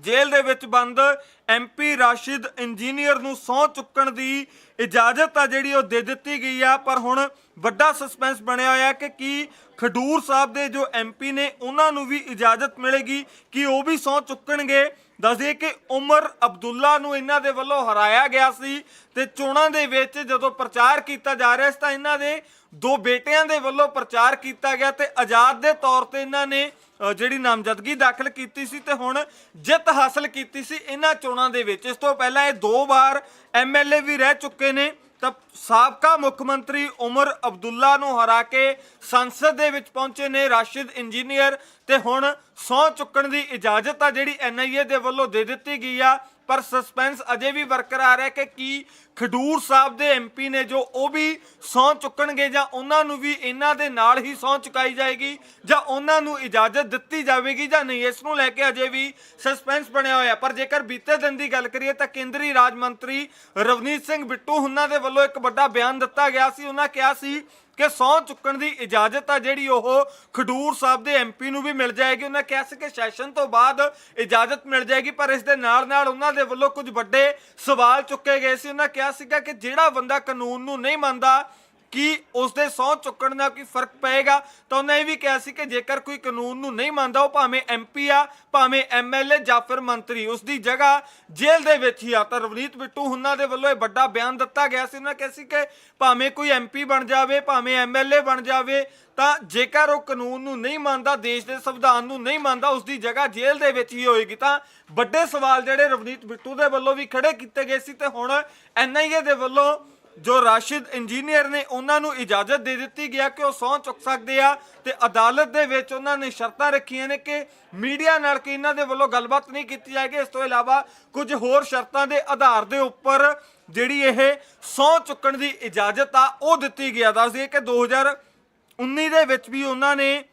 [SPEAKER 1] ਜੇਲ੍ਹ ਦੇ ਵਿੱਚ ਬੰਦ ਐਮਪੀ ਰਾਸ਼ਿਦ ਇੰਜੀਨੀਅਰ ਨੂੰ ਸਹੁੰ ਚੁੱਕਣ ਦੀ ਇਜਾਜ਼ਤ ਆ ਜਿਹੜੀ ਉਹ ਦੇ ਦਿੱਤੀ ਗਈ ਆ, ਪਰ ਹੁਣ ਵੱਡਾ ਸਸਪੈਂਸ ਬਣਿਆ ਹੋਇਆ ਕਿ ਕੀ ਖਡੂਰ ਸਾਹਿਬ ਦੇ ਜੋ ਐਮਪੀ ਨੇ ਉਹਨਾਂ ਨੂੰ ਵੀ ਇਜਾਜ਼ਤ ਮਿਲੇਗੀ, ਕਿ ਉਹ ਵੀ ਸਹੁੰ ਚੁੱਕਣਗੇ? ਦੱਸਦੇ ਕਿ ਉਮਰ ਅਬਦੁੱਲਾ ਨੂੰ ਇਹਨਾਂ ਦੇ ਵੱਲੋਂ ਹਰਾਇਆ ਗਿਆ ਸੀ ਤੇ ਚੋਣਾਂ ਦੇ ਵਿੱਚ ਜਦੋਂ ਪ੍ਰਚਾਰ ਕੀਤਾ ਜਾ ਰਿਹਾ ਸੀ ਤਾਂ ਇਹਨਾਂ ਦੇ ਦੋ ਬੇਟਿਆਂ ਦੇ ਵੱਲੋਂ ਪ੍ਰਚਾਰ ਕੀਤਾ ਗਿਆ ਤੇ ਆਜ਼ਾਦ ਦੇ ਤੌਰ ਤੇ ਇਹਨਾਂ ਨੇ ਜਿਹੜੀ ਨਾਮਜ਼ਦਗੀ ਦਾਖਲ ਕੀਤੀ ਸੀ ਤੇ ਹੁਣ ਜਿੱਤ ਹਾਸਲ ਕੀਤੀ ਸੀ ਇਹਨਾਂ ਚੋਣਾਂ ਦੇ ਵਿੱਚ। ਇਸ ਤੋਂ ਪਹਿਲਾਂ ਇਹ ਦੋ ਵਾਰ ਐਮਐਲਏ ਵੀ ਰਹਿ ਚੁੱਕੇ ਨੇ। ਤਾਂ ਸਾਬਕਾ ਮੁੱਖ ਮੰਤਰੀ ਉਮਰ ਅਬਦੁੱਲਾ ਨੂੰ ਹਰਾ ਕੇ ਸੰਸਦ ਦੇ ਵਿੱਚ ਪਹੁੰਚੇ ਨੇ ਰਾਸ਼ਿਦ ਇੰਜੀਨੀਅਰ ਤੇ ਹੁਣ ਸਹੁੰ ਚੁੱਕਣ ਦੀ ਇਜਾਜ਼ਤ ਆ ਜਿਹੜੀ ਐਨਆਈਏ ਦੇ ਵੱਲੋਂ ਦੇ ਦਿੱਤੀ ਗਈ ਆ। ਪਰ ਸਸਪੈਂਸ ਅਜੇ ਵੀ ਬਰਕਰਾਰ ਹੈ ਕਿ ਕੀ ਖਡੂਰ ਸਾਹਿਬ ਦੇ ਐਮਪੀ ਨੇ ਜੋ ਉਹ ਵੀ ਸਹੁੰ ਚੁੱਕਣਗੇ ਜਾਂ ਉਹਨਾਂ ਨੂੰ ਵੀ ਇਹਨਾਂ ਦੇ ਨਾਲ ਹੀ ਸਹੁੰ ਚੁਕਾਈ ਜਾਏਗੀ ਜਾਂ ਉਹਨਾਂ ਨੂੰ ਇਜਾਜ਼ਤ ਦਿੱਤੀ ਜਾਵੇਗੀ ਜਾਂ ਨਹੀਂ, ਇਸ ਨੂੰ ਲੈ ਕੇ ਅਜੇ ਵੀ ਸਸਪੈਂਸ ਬਣਿਆ ਹੋਇਆ। ਪਰ ਜੇਕਰ ਬੀਤੇ ਦਿਨ ਦੀ ਗੱਲ ਕਰੀਏ ਤਾਂ ਕੇਂਦਰੀ ਰਾਜ ਮੰਤਰੀ ਰਵਨੀਤ ਸਿੰਘ ਬਿੱਟੂ ਹੁਣਾਂ ਦੇ ਵੱਲੋਂ ਇੱਕ ਵੱਡਾ ਬਿਆਨ ਦਿੱਤਾ ਗਿਆ ਸੀ। ਉਹਨਾਂ ਕਿਹਾ ਸੀ ਕਿ ਸਹੁੰ ਚੁੱਕਣ ਦੀ ਇਜਾਜ਼ਤ ਆ ਜਿਹੜੀ ਉਹ ਖਡੂਰ ਸਾਹਿਬ ਦੇ ਐਮਪੀ ਨੂੰ ਵੀ ਮਿਲ ਜਾਏਗੀ। ਉਹਨਾਂ ਕਿਹਾ ਸੀ ਕਿ ਸੈਸ਼ਨ ਤੋਂ ਬਾਅਦ ਇਜਾਜ਼ਤ ਮਿਲ ਜਾਏਗੀ, ਪਰ ਇਸ ਦੇ ਨਾਲ ਨਾਲ ਉਹਨਾਂ ਦੇ ਵੱਲੋਂ ਕੁਝ ਵੱਡੇ ਸਵਾਲ ਚੁੱਕੇ ਗਏ ਸੀ। ਉਹਨਾਂ ਕਿਹਾ ਸੀਗਾ ਕਿ ਜਿਹੜਾ ਬੰਦਾ ਕਾਨੂੰਨ ਨੂੰ ਨਹੀਂ ਮੰਨਦਾ ਕਿ ਉਸ ਦੇ ਸਹੁੰ ਚੁੱਕਣ ਨਾਲ ਕੋਈ ਫ਼ਰਕ ਪਏਗਾ? ਤਾਂ ਉਹਨੇ ਇਹ ਵੀ ਕਿਹਾ ਸੀ ਕਿ ਜੇਕਰ ਕੋਈ ਕਾਨੂੰਨ ਨੂੰ ਨਹੀਂ ਮੰਨਦਾ, ਉਹ ਭਾਵੇਂ ਐਮਪੀ ਆ, ਭਾਵੇਂ ਐਮਐਲਏ ਜਾਂ ਫਿਰ ਮੰਤਰੀ ਉਸ ਦੀ ਜਗ੍ਹਾ ਜੇਲ੍ਹ ਦੇ ਵਿੱਚ ਹੀ ਆ। ਤਾਂ ਰਵਨੀਤ ਬਿੱਟੂ ਹੁਣਾਂ ਦੇ ਵੱਲੋਂ ਇਹ ਵੱਡਾ ਬਿਆਨ ਦਿੱਤਾ ਗਿਆ ਸੀ। ਉਹਨਾਂ ਕਿਹਾ ਸੀ ਕਿ ਭਾਵੇਂ ਕੋਈ ਐਮਪੀ ਬਣ ਜਾਵੇ, ਭਾਵੇਂ ਐਮਐਲਏ ਬਣ ਜਾਵੇ, ਤਾਂ ਜੇਕਰ ਉਹ ਕਾਨੂੰਨ ਨੂੰ ਨਹੀਂ ਮੰਨਦਾ, ਦੇਸ਼ ਦੇ ਸੰਵਿਧਾਨ ਨੂੰ ਨਹੀਂ ਮੰਨਦਾ ਉਸ ਦੀ ਜਗ੍ਹਾ ਜੇਲ੍ਹ ਦੇ ਵਿੱਚ ਹੀ ਹੋਏਗੀ। ਤਾਂ ਵੱਡੇ ਸਵਾਲ ਜਿਹੜੇ ਰਵਨੀਤ ਬਿੱਟੂ ਦੇ ਵੱਲੋਂ ਵੀ ਖੜੇ ਕੀਤੇ ਗਏ ਸੀ ਤੇ ਹੁਣ ਐਨਆਈਏ ਦੇ ਵੱਲੋਂ ਜੋ ਰਾਸ਼ਿਦ ਇੰਜੀਨੀਅਰ ਨੇ ਉਹਨਾਂ ਨੂੰ ਇਜਾਜ਼ਤ ਦੇ ਦਿੱਤੀ ਗਿਆ ਕਿ ਉਹ ਸਹੁੰ ਚੁੱਕ ਸਕਦੇ ਆ ਤੇ ਅਦਾਲਤ ਦੇ ਵਿੱਚ ਉਹਨਾਂ ਨੇ ਸ਼ਰਤਾਂ ਰੱਖੀਆਂ ਨੇ ਕਿ ਮੀਡੀਆ ਨਾਲ ਕਿ ਇਹਨਾਂ ਦੇ ਵੱਲੋਂ ਗੱਲਬਾਤ ਨਹੀਂ ਕੀਤੀ ਜਾਏਗੀ। ਇਸ ਤੋਂ ਇਲਾਵਾ ਕੁਝ ਹੋਰ ਸ਼ਰਤਾਂ ਦੇ ਆਧਾਰ ਦੇ ਉੱਪਰ ਜਿਹੜੀ ਇਹ ਸਹੁੰ ਚੁੱਕਣ ਦੀ ਇਜਾਜ਼ਤ ਆ, ਉਹ ਦਿੱਤੀ ਗਿਆ। ਦੱਸ ਦਈਏ ਕਿ 2019 ਦੇ ਵਿੱਚ ਵੀ ਉਹਨਾਂ ਨੇ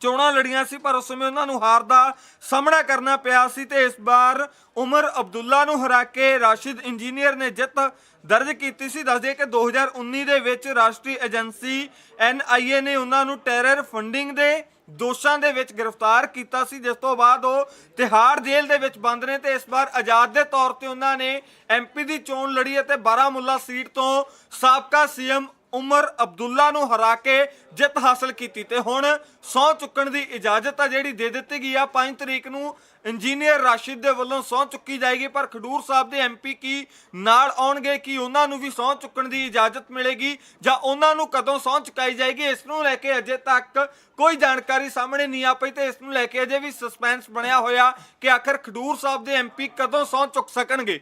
[SPEAKER 1] ਚੋਣਾਂ ਲੜੀਆਂ ਸੀ, ਪਰ ਉਸ ਸਮੇਂ ਉਹਨਾਂ ਨੂੰ ਹਾਰ ਦਾ ਸਾਹਮਣਾ ਕਰਨਾ ਪਿਆ ਸੀ ਤੇ ਇਸ ਵਾਰ ਉਮਰ ਅਬਦੁੱਲਾ ਨੂੰ ਹਰਾ ਕੇ ਰਾਸ਼ਿਦ ਇੰਜੀਨੀਅਰ ਨੇ ਜਿੱਤ ਦਰਜ ਕੀਤੀ ਸੀ। ਦੱਸਦੇ ਕਿ 2019 ਦੇ ਵਿੱਚ ਰਾਸ਼ਟਰੀ ਏਜੰਸੀ ਐਨਆਈਏ ਨੇ ਉਹਨਾਂ ਨੂੰ ਟੈਰਰ ਫੰਡਿੰਗ ਦੇ ਦੋਸ਼ਾਂ ਦੇ ਵਿੱਚ ਗ੍ਰਿਫਤਾਰ ਕੀਤਾ ਸੀ, ਜਿਸ ਤੋਂ ਬਾਅਦ ਉਹ ਤਿਹਾੜ ਜੇਲ੍ਹ ਦੇ ਵਿੱਚ ਬੰਦ ਨੇ ਤੇ ਇਸ ਵਾਰ ਆਜ਼ਾਦ ਦੇ ਤੌਰ ਤੇ ਉਹਨਾਂ ਨੇ ਐਮਪੀ ਦੀ ਚੋਣ ਲੜੀ ਅਤੇ ਬਾਰਾਮੁੱਲਾ ਸੀਟ ਤੋਂ ਸਾਬਕਾ ਸੀਐਮ ਉਮਰ ਅਬਦੁੱਲਾ ਨੂੰ ਹਰਾ ਕੇ ਜਿੱਤ ਹਾਸਲ ਕੀਤੀ ਤੇ ਹੁਣ ਸਹੁੰ ਚੁੱਕਣ ਦੀ ਇਜਾਜ਼ਤ ਆ ਜਿਹੜੀ ਦੇ ਦਿੱਤੀ ਗਈ ਆ। 5 ਤਰੀਕ ਨੂੰ ਇੰਜੀਨੀਅਰ ਰਾਸ਼ਿਦ ਦੇ ਵੱਲੋਂ ਸਹੁੰ ਚੁੱਕੀ ਜਾਏਗੀ, ਪਰ ਖਡੂਰ ਸਾਹਿਬ ਦੇ ਐਮਪੀ ਕੀ ਨਾਲ ਆਉਣਗੇ ਕਿ ਉਹਨਾਂ ਨੂੰ ਵੀ ਸਹੁੰ ਚੁੱਕਣ ਦੀ ਇਜਾਜ਼ਤ ਮਿਲੇਗੀ ਜਾਂ ਉਹਨਾਂ ਨੂੰ ਕਦੋਂ ਸਹੁੰ ਚੁਕਾਈ ਜਾਏਗੀ, ਇਸ ਨੂੰ ਲੈ ਕੇ ਅਜੇ ਤੱਕ ਕੋਈ ਜਾਣਕਾਰੀ ਸਾਹਮਣੇ ਨਹੀਂ ਆ ਪਈ ਤੇ ਇਸ ਨੂੰ ਲੈ ਕੇ ਅਜੇ ਵੀ ਸਸਪੈਂਸ ਬਣਿਆ ਹੋਇਆ ਕਿ ਆਖਰ ਖਡੂਰ ਸਾਹਿਬ ਦੇ ਐਮਪੀ ਕਦੋਂ ਸਹੁੰ ਚੁੱਕ ਸਕਣਗੇ।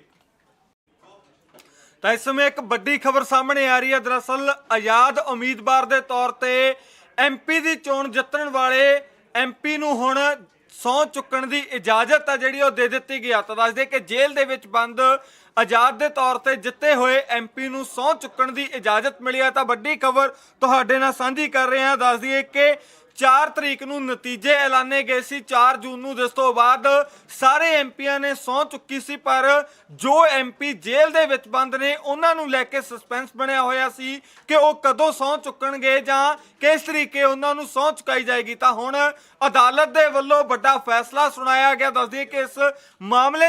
[SPEAKER 1] ਤਾਂ ਇਸ ਸਮੇਂ ਇੱਕ ਵੱਡੀ ਖਬਰ ਸਾਹਮਣੇ ਆ ਰਹੀ ਹੈ। ਦਰਅਸਲ ਆਜ਼ਾਦ ਉਮੀਦਵਾਰ ਦੇ ਤੌਰ ਤੇ ਐਮਪੀ ਦੀ ਚੋਣ ਜਿੱਤਣ ਵਾਲੇ ਐਮਪੀ ਨੂੰ ਹੁਣ ਸਹੁੰ ਚੁੱਕਣ ਦੀ ਇਜਾਜ਼ਤ ਆ ਜਿਹੜੀ ਉਹ ਦੇ ਦਿੱਤੀ ਗਈ ਆ। ਤਾਂ ਦੱਸਦੇ ਕਿ ਜੇਲ੍ਹ ਦੇ ਵਿੱਚ ਬੰਦ ਆਜ਼ਾਦ ਦੇ ਤੌਰ ਤੇ ਜਿੱਤੇ ਹੋਏ ਐਮਪੀ ਨੂੰ ਸਹੁੰ ਚੁੱਕਣ ਦੀ ਇਜਾਜ਼ਤ ਮਿਲੀ ਆ। ਤਾਂ ਵੱਡੀ ਖਬਰ ਤੁਹਾਡੇ ਨਾਲ ਸਾਂਝੀ ਕਰ ਰਹੇ ਹਾਂ। ਦੱਸ ਦਈਏ ਕਿ 4 ਤਰੀਕ ਨੂੰ ਨਤੀਜੇ ਐਲਾਨੇ ਗਏ ਸੀ। 4 ਜੂਨ ਨੂੰ ਜਿਸ ਤੋਂ ਬਾਅਦ ਸਾਰੇ ਐਮਪੀਆਂ ਨੇ ਸਹੁੰ ਚੁੱਕੀ ਸੀ, ਪਰ ਜੋ ਐਮਪੀ ਜੇਲ੍ਹ ਦੇ ਵਿੱਚ ਬੰਦ ਨੇ, ਉਹਨਾਂ ਨੂੰ ਲੈ ਕੇ ਸਸਪੈਂਸ ਬਣਿਆ ਹੋਇਆ ਸੀ ਕਿ ਉਹ ਕਦੋਂ ਸਹੁੰ ਚੁੱਕਣਗੇ ਜਾਂ ਕਿਸ ਤਰੀਕੇ ਉਹਨਾਂ ਨੂੰ ਸਹੁੰ ਚੁਕਾਈ ਜਾਏਗੀ। ਤਾਂ ਹੁਣ ਅਦਾਲਤ ਦੇ ਵੱਲੋਂ ਵੱਡਾ ਫੈਸਲਾ ਸੁਣਾਇਆ ਗਿਆ। ਦੱਸਦੀ ਕਿ ਇਸ ਮਾਮਲੇ